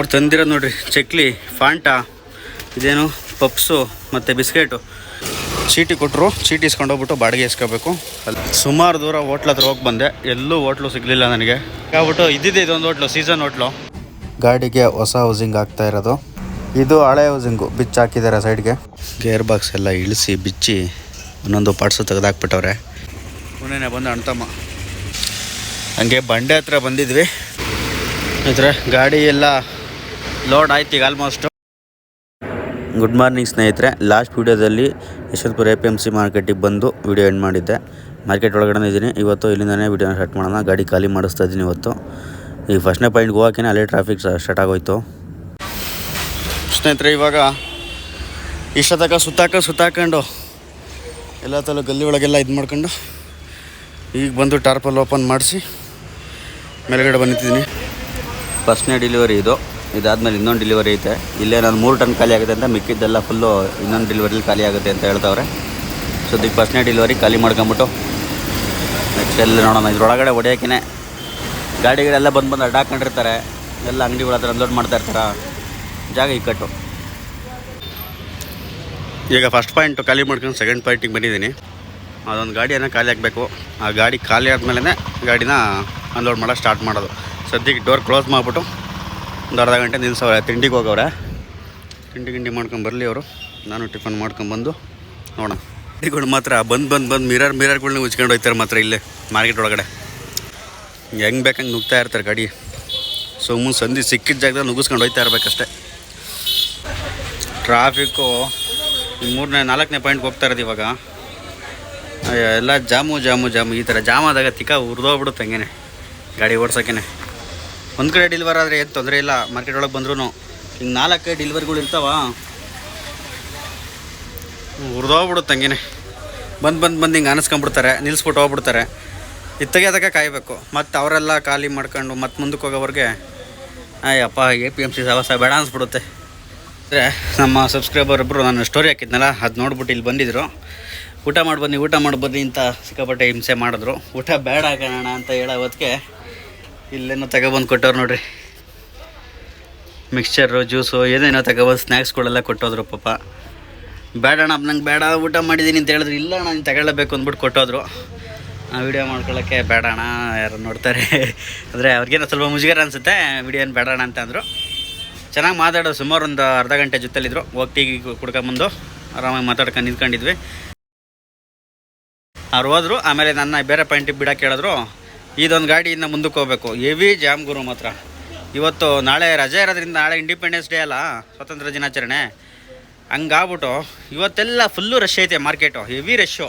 ಅವ್ರು ತಂದಿರೋ ನೋಡ್ರಿ ಚಕ್ಲಿ ಫಾಂಟಾ ಇದೇನು ಪಪ್ಸು ಮತ್ತು ಬಿಸ್ಕೆಟು. ಚೀಟಿ ಕೊಟ್ಟರು ಚೀಟಿ ಇಸ್ಕೊಂಡು ಹೋಗ್ಬಿಟ್ಟು ಬಾಡಿಗೆ ಇಸ್ಕೋಬೇಕು. ಅಲ್ಲಿ ಸುಮಾರು ದೂರ ಹೋಟ್ಲ್ ಹತ್ರ ಹೋಗಿ ಬಂದೆ ಎಲ್ಲೂ ಹೋಟ್ಲು ಸಿಗಲಿಲ್ಲ ನನಗೆ. ಆಗ್ಬಿಟ್ಟು ಇದ್ದಿದ್ದೆ ಇದೊಂದು ಹೋಟ್ಲು ಸೀಸನ್ ಹೋಟ್ಲು. ಗಾಡಿಗೆ ಹೊಸ ಹೌಸಿಂಗ್ ಆಗ್ತಾ ಇರೋದು. ಇದು ಹಳೆ ಹೌಸಿಂಗು ಬಿಚ್ಚು ಹಾಕಿದ್ದಾರೆ ಸೈಡ್ಗೆ ಗೇರ್ ಬಾಕ್ಸ್ ಎಲ್ಲ ಇಳಿಸಿ ಬಿಚ್ಚಿ ಒಂದೊಂದು ಪಾರ್ಟ್ಸು ತೆಗೆದಾಕ್ಬಿಟ್ಟವ್ರೆ. ಮೊನ್ನೆ ಬಂದು ಅಣ್ತಮ್ಮ ಹಂಗೆ ಬಂಡೆ ಹತ್ರ ಬಂದಿದ್ವಿ. ಆದರೆ ಗಾಡಿ ಎಲ್ಲ ಲೋಡ್ ಆಯ್ತು ಈಗ ಆಲ್ಮೋಸ್ಟು ಗುಡ್ ಮಾರ್ನಿಂಗ್ ಸ್ನೇಹಿತರೆ. ಲಾಸ್ಟ್ ವೀಡಿಯೋದಲ್ಲಿ Yeshwanthpur A P M C ಮಾರ್ಕೆಟಿಗೆ ಬಂದು ವಿಡಿಯೋ ಎಂಡ್ ಮಾಡಿದ್ದೆ. ಮಾರ್ಕೆಟ್ ಒಳಗಡೆ ಇದ್ದೀನಿ. ಇವತ್ತು ಇಲ್ಲಿಂದನೇ ವಿಡಿಯೋನ ಸ್ಟಾರ್ಟ್ ಮಾಡೋಣ. ಗಾಡಿ ಖಾಲಿ ಮಾಡಿಸ್ತಾ ಇದ್ದೀನಿ ಇವತ್ತು. ಈಗ ಫಸ್ಟ್ನೇ ಪಾಯಿಂಟ್ಗೆ ಹೋಗೋಕೆ ಅಲ್ಲೇ ಟ್ರಾಫಿಕ್ ಸ್ಟಾರ್ಟ್ ಆಗೋಯ್ತು. ಸ್ನೇಹಿತರೆ ಇವಾಗ ಇಷ್ಟತಕ ಸುತ್ತಾಕ ಸುತ್ತಾಕೊಂಡು ಎಲ್ಲ ತಲ ಗಲ್ಲಿ ಒಳಗೆಲ್ಲ ಇದು ಮಾಡ್ಕೊಂಡು ಈಗ ಬಂದು ಟಾರ್ಪಲ್ ಓಪನ್ ಮಾಡಿಸಿ ಮೇಲ್ಗಡೆ ಬಂದಿದ್ದೀನಿ. ಫಸ್ಟ್ನೇ ಡೆಲಿವರಿ ಇದು. ಇದಾದ್ಮೇಲೆ ಇನ್ನೊಂದು ಡೆಲಿವರಿ ಐತೆ. ಇಲ್ಲೇ ನಾನು ಮೂರು ಟನ್ ಖಾಲಿ ಆಗುತ್ತೆ ಅಂತ ಮಿಕ್ಕಿದ್ದೆಲ್ಲ ಫುಲ್ಲು ಇನ್ನೊಂದು ಡೆಲಿವರಿಲಿ ಖಾಲಿ ಆಗುತ್ತೆ ಅಂತ ಹೇಳ್ತವ್ರೆ. ಸೊ ಇದಕ್ಕೆ ಫಸ್ಟ್ನೇ ಡೆಲಿವರಿ ಖಾಲಿ ಮಾಡ್ಕೊಂಬಿಟ್ಟು ನೆಕ್ಸ್ಟ್ ಎಲ್ಲಿ ನೋಡೋಣ. ಇದ್ರೊಳಗಡೆ ಹೊಡಿಯೋಕೆ ಗಾಡಿಗಳೆಲ್ಲ ಬಂದು ಬಂದು ಅಡ್ಡಾಕೊಂಡಿರ್ತಾರೆ. ಎಲ್ಲ ಅಂಗಡಿಗಳ ಹತ್ರ ಅನ್ಲೋಡ್ ಮಾಡ್ತಾ ಇರ್ತಾರ? ಜಾಗ ಇಕ್ಕಟ್ಟು. ಈಗ ಫಸ್ಟ್ ಪಾಯಿಂಟು ಖಾಲಿ ಮಾಡ್ಕೊಂಡು ಸೆಕೆಂಡ್ ಪಾಯಿಂಟಿಗೆ ಬಂದಿದ್ದೀನಿ. ಅದೊಂದು ಗಾಡಿಯನ್ನು ಖಾಲಿ ಆಗಬೇಕು ಆ ಗಾಡಿ ಖಾಲಿ ಆದಮೇಲೆ ಗಾಡಿನ ಅನ್ಲೋಡ್ ಮಾಡೋಕ್ಕೆ ಸ್ಟಾರ್ಟ್ ಮಾಡೋದು. ಸದ್ಯಕ್ಕೆ ಡೋರ್ ಕ್ಲೋಸ್ ಮಾಡಿಬಿಟ್ಟು ಒಂದು ಅರ್ಧ ಗಂಟೆ ನಿಲ್ಸವ್ರೆ ತಿಂಡಿಗೆ ಹೋಗವ್ರೆ. ತಿಂಡಿ ಗಿಂಡಿ ಮಾಡ್ಕೊಂಡು ಬರಲಿ ಅವರು. ನಾನು ಟಿಫನ್ ಮಾಡ್ಕೊಂಬಂದು ನೋಡೋಣ. ತಿಂಡಿಗಳು ಮಾತ್ರ ಬಂದು ಬಂದು ಬಂದು ಮಿರರ್ ಮಿರರ್ಗಳ್ನ ಉಚ್ಕೊಂಡು ಹೋಗ್ತಾರೆ ಮಾತ್ರ ಇಲ್ಲೇ, ಮಾರ್ಕೆಟ್ ಒಳಗಡೆ. ಹೆಂಗೆ ಬೇಕಂಗೆ ನುಗ್ತಾ ಇರ್ತಾರೆ ಗಾಡಿ. ಸುಮ್ಮನೆ ಸಂಧಿ ಸಿಕ್ಕಿದ ಜಾಗದಲ್ಲಿ ನುಗ್ಗಿಸ್ಕೊಂಡು ಹೋಗ್ತಾ ಇರಬೇಕಷ್ಟೆ. ಟ್ರಾಫಿಕ್ಕು ಮೂರನೇ, ನಾಲ್ಕನೇ ಪಾಯಿಂಟ್ಗೆ ಹೋಗ್ತಾ ಇರೋದು ಇವಾಗ. ಎಲ್ಲ ಜಾಮು ಜಾಮು ಜಾಮು, ಈ ಥರ ಜಾಮ್ ಆದಾಗ ತಿಕ್ಕ ಉರಿದೋಗ್ಬಿಡುತ್ತೆ ಹಂಗೇನೆ. ಗಾಡಿ ಓಡ್ಸೋಕ್ಕೇನೆ ಒಂದು ಕಡೆ ಡೆಲಿವರ್ ಆದರೆ ಏನು ತೊಂದರೆ ಇಲ್ಲ ಮಾರ್ಕೆಟ್ ಒಳಗೆ ಬಂದ್ರೂ ಹಿಂಗೆ ನಾಲ್ಕೈದು ಡೆಲಿವರಿಗಳು ಇರ್ತಾವ. ಹುರಿದೋಗ್ಬಿಡುತ್ತೆ ಹಂಗೇನೆ. ಬಂದು ಬಂದು ಬಂದು ಹಿಂಗೆ ಅನಿಸ್ಕೊಂಬಿಡ್ತಾರೆ ನಿಲ್ಲಿಸ್ಬಿಟ್ಟು ಹೋಗ್ಬಿಡ್ತಾರೆ. ಇತ್ತಗೆ ಅದಕ್ಕೆ ಕಾಯಬೇಕು. ಮತ್ತು ಅವರೆಲ್ಲ ಖಾಲಿ ಮಾಡ್ಕೊಂಡು ಮತ್ತೆ ಮುಂದಕ್ಕೆ ಹೋಗೋವ್ರಿಗೆ ಅಯ್ಯಪ್ಪ ಎ ಪಿ ಎಂ ಸಿ ಸವಾಸ ಬೇಡ ಅನಿಸ್ಬಿಡುತ್ತೆ. ಅಂದರೆ ನಮ್ಮ ಸಬ್ಸ್ಕ್ರೈಬರ್ ಒಬ್ಬರು ನಾನು ಸ್ಟೋರಿ ಹಾಕಿದ್ನಲ್ಲ, ಅದು ನೋಡ್ಬಿಟ್ಟು ಇಲ್ಲಿ ಬಂದಿದ್ದರು ಊಟ ಮಾಡಿ ಬನ್ನಿ, ಊಟ ಮಾಡಿ ಬನ್ನಿ ಅಂತ ಸಿಕ್ಕಾಪಟ್ಟೆ ಹಿಂಸೆ ಮಾಡಿದ್ರು. ಊಟ ಬೇಡ ಕಾಣೋಣ ಅಂತ ಹೇಳೋ ಹೊತ್ತಿಗೆ ಇಲ್ಲೇನೋ ತಗೊಬಂದು ಕೊಟ್ಟವ್ರು ನೋಡ್ರಿ. ಮಿಕ್ಸ್ಚರು ಜ್ಯೂಸು ಏನೇನೋ ತಗೊಬಂದು ಸ್ನ್ಯಾಕ್ಸ್ಗಳೆಲ್ಲ ಕೊಟ್ಟೋದ್ರು ಪಾಪ. ಬೇಡ ಅಣ್ಣ ನಂಗೆ ಬೇಡ, ಊಟ ಮಾಡಿದ್ದೀನಿ ಅಂತ ಹೇಳಿದ್ರು, ಇಲ್ಲ ಅಣ್ಣ, ನೀನು ತಗೊಳ್ಳಬೇಕು ಅಂದ್ಬಿಟ್ಟು ಕೊಟ್ಟೋದ್ರು. ಆ ವಿಡಿಯೋ ಮಾಡ್ಕೊಳ್ಳೋಕ್ಕೆ ಬೇಡ ಅಣ್ಣ, ಯಾರು ನೋಡ್ತಾರೆ. ಅಂದರೆ ಅವ್ರಿಗೇನೋ ಸ್ವಲ್ಪ ಮುಜುಗರ ಅನಿಸುತ್ತೆ ವಿಡಿಯೋ ಏನು ಬೇಡ ಅಣ್ಣ ಅಂತ ಅಂದರು. ಚೆನ್ನಾಗಿ ಮಾತಾಡೋದು ಸುಮಾರು ಒಂದು ಅರ್ಧ ಗಂಟೆ ಜೊತೆಲಿದ್ರು. ಹೋಗ್ತಿ ಕುಡ್ಕೊಂಬಂದು, ಆರಾಮಾಗಿ ಮಾತಾಡ್ಕೊಂಡು ನಿಂತ್ಕೊಂಡಿದ್ವಿ. ಅವ್ರು ಹೋದ್ರು, ಆಮೇಲೆ ನನ್ನ ಬೇರೆ ಪಾಯಿಂಟಿಗೆ ಬಿಡೋಕ್ಕೆ ಹೇಳಿದ್ರು. ಇದೊಂದು ಗಾಡಿಯಿಂದ ಮುಂದಕ್ಕೆ ಹೋಗ್ಬೇಕು. ಹೆವಿ ಜಾಮ್ ಗುರು ಮಾತ್ರ. ಇವತ್ತು ನಾಳೆ ರಜೆ ಇರೋದ್ರಿಂದ ನಾಳೆ ಇಂಡಿಪೆಂಡೆನ್ಸ್ ಡೇ ಅಲ್ಲ, ಸ್ವಾತಂತ್ರ್ಯ ದಿನಾಚರಣೆ. ಹಂಗಾಗ್ಬಿಟ್ಟು ಇವತ್ತೆಲ್ಲ ಫುಲ್ಲು ರಶ್ ಐತೆ ಮಾರ್ಕೆಟು ಹೆವಿ ರಶ್ಶು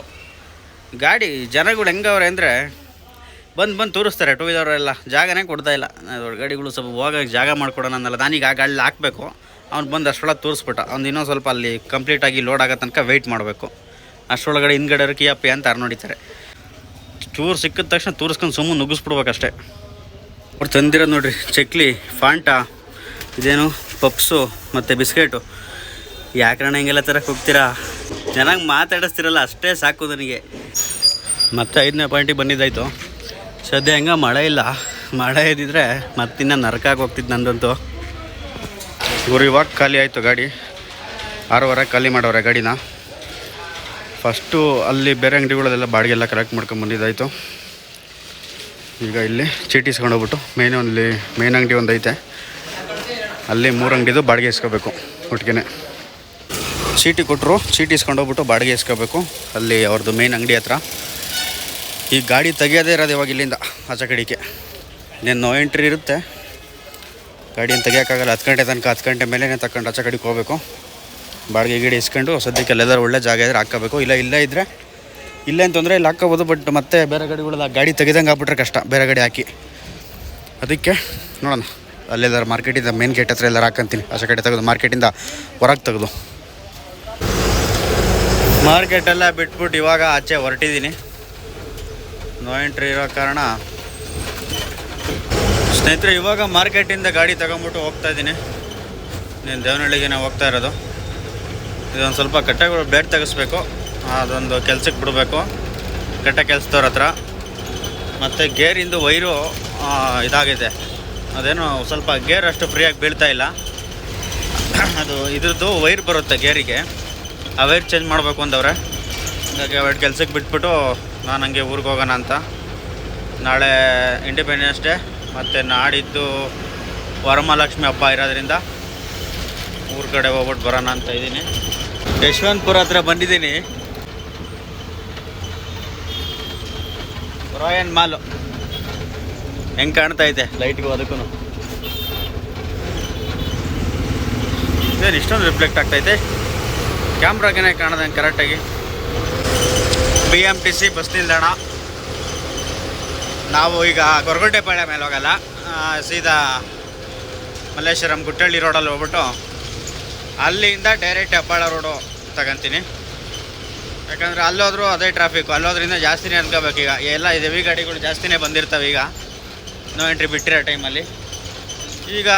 ಗಾಡಿ ಜನಗಳು ಹೆಂಗವ್ರೆ ಅಂದರೆ ಬಂದು ಬಂದು ತೋರಿಸ್ತಾರೆ ಟೂ ವೀಲರೆಲ್ಲ ಜಾಗನೇ ಕೊಡ್ತಾ ಇಲ್ಲ. ಗಾಡಿಗಳು ಸ್ವಲ್ಪ ಹೋಗೋಕೆ ಜಾಗ ಮಾಡ್ಕೊಡೋಣ ಅನ್ನಲ್ಲ. ನಾನೀಗ ಆ ಗಾಡಿಲಿ ಹಾಕಬೇಕು. ಅವ್ನು ಬಂದು ಅಷ್ಟೊಳಗೆ ತೋರಿಸ್ಬಿಟ್ಟ. ಅವ್ನು ಇನ್ನೊಂದು ಸ್ವಲ್ಪ ಅಲ್ಲಿ ಕಂಪ್ಲೀಟಾಗಿ ಲೋಡ್ ಆಗೋ ತನಕ ವೆಯ್ಟ್ ಮಾಡಬೇಕು. ಅಷ್ಟರೊಳಗಡೆ ಹಿಂದ್ಗಡೆ ಕಿಯಪ್ಪಿ ಅಂತ ಅರ್ನೊಡಿತಾರೆ ನೋಡಿತಾರೆ ಚೂರು ಸಿಕ್ಕಿದ ತಕ್ಷಣ ತೋರಿಸ್ಕೊಂಡು ಸುಮ್ಮನೆ ನುಗ್ಗಿಸ್ಬಿಡ್ಬೇಕಷ್ಟೇ. ಅವ್ರು ತಂದಿರೋದು ನೋಡಿರಿ, ಚಕ್ಲಿ, ಫಾಂಟಾ, ಇದೇನು ಪಪ್ಸು ಮತ್ತು ಬಿಸ್ಕೆಟು. ಯಾಕಣ್ಣ ಹಿಂಗೆಲ್ಲ ತರಕ್ಕೆ ಹೋಗ್ತೀರಾ? ಚೆನ್ನಾಗಿ ಮಾತಾಡಿಸ್ತಿರಲ್ಲ, ಅಷ್ಟೇ ಸಾಕು ನನಗೆ. ಮತ್ತೆ ಐದನೇ ಪಾಯಿಂಟಿಗೆ ಬಂದಿದ್ದಾಯ್ತು. ಸದ್ಯ ಹೆಂಗೆ ಮಳೆ ಇಲ್ಲ. ಮಳೆ ಇದ್ದಿದ್ರೆ ಮತ್ತಿನ್ನ ನರಕಾಗಿ ಹೋಗ್ತಿದ್ದು ನಂದಂತೂ. ಇವರು ಇವಾಗ ಖಾಲಿ ಆಯಿತು ಗಾಡಿ. ಆರೂವರೆ ಖಾಲಿ ಮಾಡೋರೆ ಗಾಡಿನ. ಫಸ್ಟು ಅಲ್ಲಿ ಬೇರೆ ಅಂಗಡಿಗಳಲ್ಲೆಲ್ಲ ಬಾಡಿಗೆ ಎಲ್ಲ ಕಲೆಕ್ಟ್ ಮಾಡ್ಕೊಂಡು ಬಂದಿದ್ದಾಯಿತು. ಈಗ ಇಲ್ಲಿ ಚೀಟಿ ಇಸ್ಕೊಂಡೋಗ್ಬಿಟ್ಟು ಮೇನ್ ಅಲ್ಲಿ ಮೇನ್ ಅಂಗಡಿ ಒಂದು ಐತೆ ಅಲ್ಲಿ ಮೂರು ಅಂಗಡಿದು ಬಾಡಿಗೆ ಇಸ್ಕೋಬೇಕು ಒಟ್ಟಿಗೆ ಚೀಟಿ ಕೊಟ್ಟರು ಚೀಟಿ ಇಸ್ಕೊಂಡೋಗ್ಬಿಟ್ಟು ಬಾಡಿಗೆ ಇಸ್ಕೋಬೇಕು. ಅಲ್ಲಿ ಅವ್ರದ್ದು ಮೇನ್ ಅಂಗಡಿ ಹತ್ರ. ಈ ಗಾಡಿ ತೆಗಿಯೋದೇ ಇರೋದು ಇವಾಗ ಇಲ್ಲಿಂದ, ಆಚೆ ಕಡೆಗೆ. ಇನ್ನೇನು ನೋ ಎಂಟ್ರಿ ಇರುತ್ತೆ. ಗಾಡಿಯನ್ನು ತೆಗಿಯೋಕ್ಕಾಗಲ್ಲ ಹತ್ತು ಗಂಟೆ ತನಕ, ಹತ್ತು ಗಂಟೆ ಮೇಲೇ ತಗೊಂಡು ಆಚೆ ಕಡೆಗೆ ಹೋಗಬೇಕು. ಬಾಡಿಗೆ ಗೀಡಿ ಇಸ್ಕೊಂಡು ಸದ್ಯಕ್ಕೆ ಲೆದರ್ ಒಳ್ಳೆ ಜಾಗ ಇದ್ರೆ ಹಾಕ್ಕೋಬೇಕು. ಇಲ್ಲ, ಇಲ್ಲೇ ಇದ್ದರೆ ಇಲ್ಲೇನು ಅಂತಂದರೆ ಇಲ್ಲಿ ಹಾಕ್ಕೋಬೋದು ಬಟ್ ಮತ್ತೆ ಬೇರೆ ಗಾಡಿಗಳೆಲ್ಲ ಗಾಡಿ ತೆಗೆದಂಗೆ ಹಾಕ್ಬಿಟ್ರೆ ಕಷ್ಟ. ಬೇರೆ ಗಾಡಿ ಹಾಕಿ. ಅದಕ್ಕೆ ನೋಡೋಣ. ಅಲ್ಲೆಲ್ಲರೂ ಮಾರ್ಕೆಟಿಂದ ಮೇನ್ ಗೇಟ್ ಹತ್ರ ಎಲ್ಲರೂ ಹಾಕಂತೀನಿ. ಹೊಸ ಕಡೆ ತೆಗೆದು ಮಾರ್ಕೆಟಿಂದ ಹೊರಗೆ ತೆಗೆದು. ಮಾರ್ಕೆಟೆಲ್ಲ ಬಿಟ್ಬಿಟ್ಟು ಇವಾಗ ಆಚೆ ಹೊರಟಿದ್ದೀನಿ. ನೋ ಎಂಟ್ರಿ ಇರೋ ಕಾರಣ. ಸ್ನೇಹಿತರೆ, ಇವಾಗ ಮಾರ್ಕೆಟಿಂದ ಗಾಡಿ ತಗೊಂಬಿಟ್ಟು ಹೋಗ್ತಾ ಇದ್ದೀನಿ. ನೀನು ದೇವನಹಳ್ಳಿಗೆ ನಾವು ಹೋಗ್ತಾ ಇರೋದು. ಇದೊಂದು ಸ್ವಲ್ಪ ಕಟ್ಟೆಗಳು ಬ್ಲೇಡ್ ತೆಗೆಸ್ಬೇಕು. ಅದೊಂದು ಕೆಲ್ಸಕ್ಕೆ ಬಿಡಬೇಕು. ಕಟ್ಟೆ ಕೆಲಸದವ್ರ ಹತ್ರ. ಮತ್ತು ಗೇರಿಂದು ವೈರು ಇದಾಗಿದೆ. ಅದೇನು ಸ್ವಲ್ಪ ಗೇರ್ ಅಷ್ಟು ಫ್ರೀಯಾಗಿ ಬೀಳ್ತಾ ಇಲ್ಲ. ಅದು ಇದ್ರದ್ದು ವೈರ್ ಬರುತ್ತೆ ಗೇರಿಗೆ. ಆ ವೈರ್ ಚೇಂಜ್ ಮಾಡಬೇಕು ಅಂದವ್ರೆ. ಹಾಗಾಗಿ ಅವೆರಡು ಕೆಲ್ಸಕ್ಕೆ ಬಿಟ್ಬಿಟ್ಟು ನಾನು ಹಂಗೆ ಊರಿಗೆ ಹೋಗೋಣ ಅಂತ. ನಾಳೆ ಇಂಡಿಪೆಂಡೆನ್ಸ್ ಡೇ ಮತ್ತು ನಾಡಿದ್ದು ವರಮಹಾಲಕ್ಷ್ಮಿ ಹಬ್ಬ ಇರೋದ್ರಿಂದ ಊರ ಕಡೆ ಹೋಗ್ಬಿಟ್ಟು ಬರೋಣ ಅಂತ ಇದ್ದೀನಿ. ಯಶವಂತಪುರ ಹತ್ರ ಬಂದಿದ್ದೀನಿ. ರಾಯನ್ ಮಾಲು ಹೆಂಗೆ ಕಾಣ್ತಾ ಐತೆ ಲೈಟ್ಗೂ ಅದಕ್ಕೂ ಇದೇನು ಇಷ್ಟೊಂದು ರಿಫ್ಲೆಕ್ಟ್ ಆಗ್ತೈತೆ ಕ್ಯಾಮ್ರಾಗೇನೆ ಕಾಣದಂಗೆ ಕರೆಕ್ಟಾಗಿ B M T C bus ನಿಲ್ದಾಣ. ನಾವು ಈಗ ಗೊರಗುಂಟೆಪಾಳ್ಯ ಮೇಲೆ ಹೋಗಲ್ಲ. ಸೀದಾ ಮಲ್ಲೇಶ್ವರಂ ಗುಟ್ಟಳ್ಳಿ ರೋಡಲ್ಲಿ ಹೋಗ್ಬಿಟ್ಟು ಅಲ್ಲಿಂದ ಡೈರೆಕ್ಟ್ ಹೆಬ್ಬಾಳ ರೋಡು ತಗೊಂತೀನಿ. ಯಾಕಂದರೆ ಅಲ್ಲೋದ್ರೂ ಅದೇ ಟ್ರಾಫಿಕ್ ಅಲ್ಲೋದ್ರಿಂದ ಜಾಸ್ತಿನೇ ಅನ್ಕೋಬೇಕು ಈಗ. ಎಲ್ಲ ಹೆವಿ ಗಾಡಿಗಳು ಜಾಸ್ತಿನೇ ಬಂದಿರ್ತವೆ ಈಗ. ನೋ ಎಂಟ್ರಿ ಬಿಟ್ಟಿರೋ ಟೈಮಲ್ಲಿ ಈಗ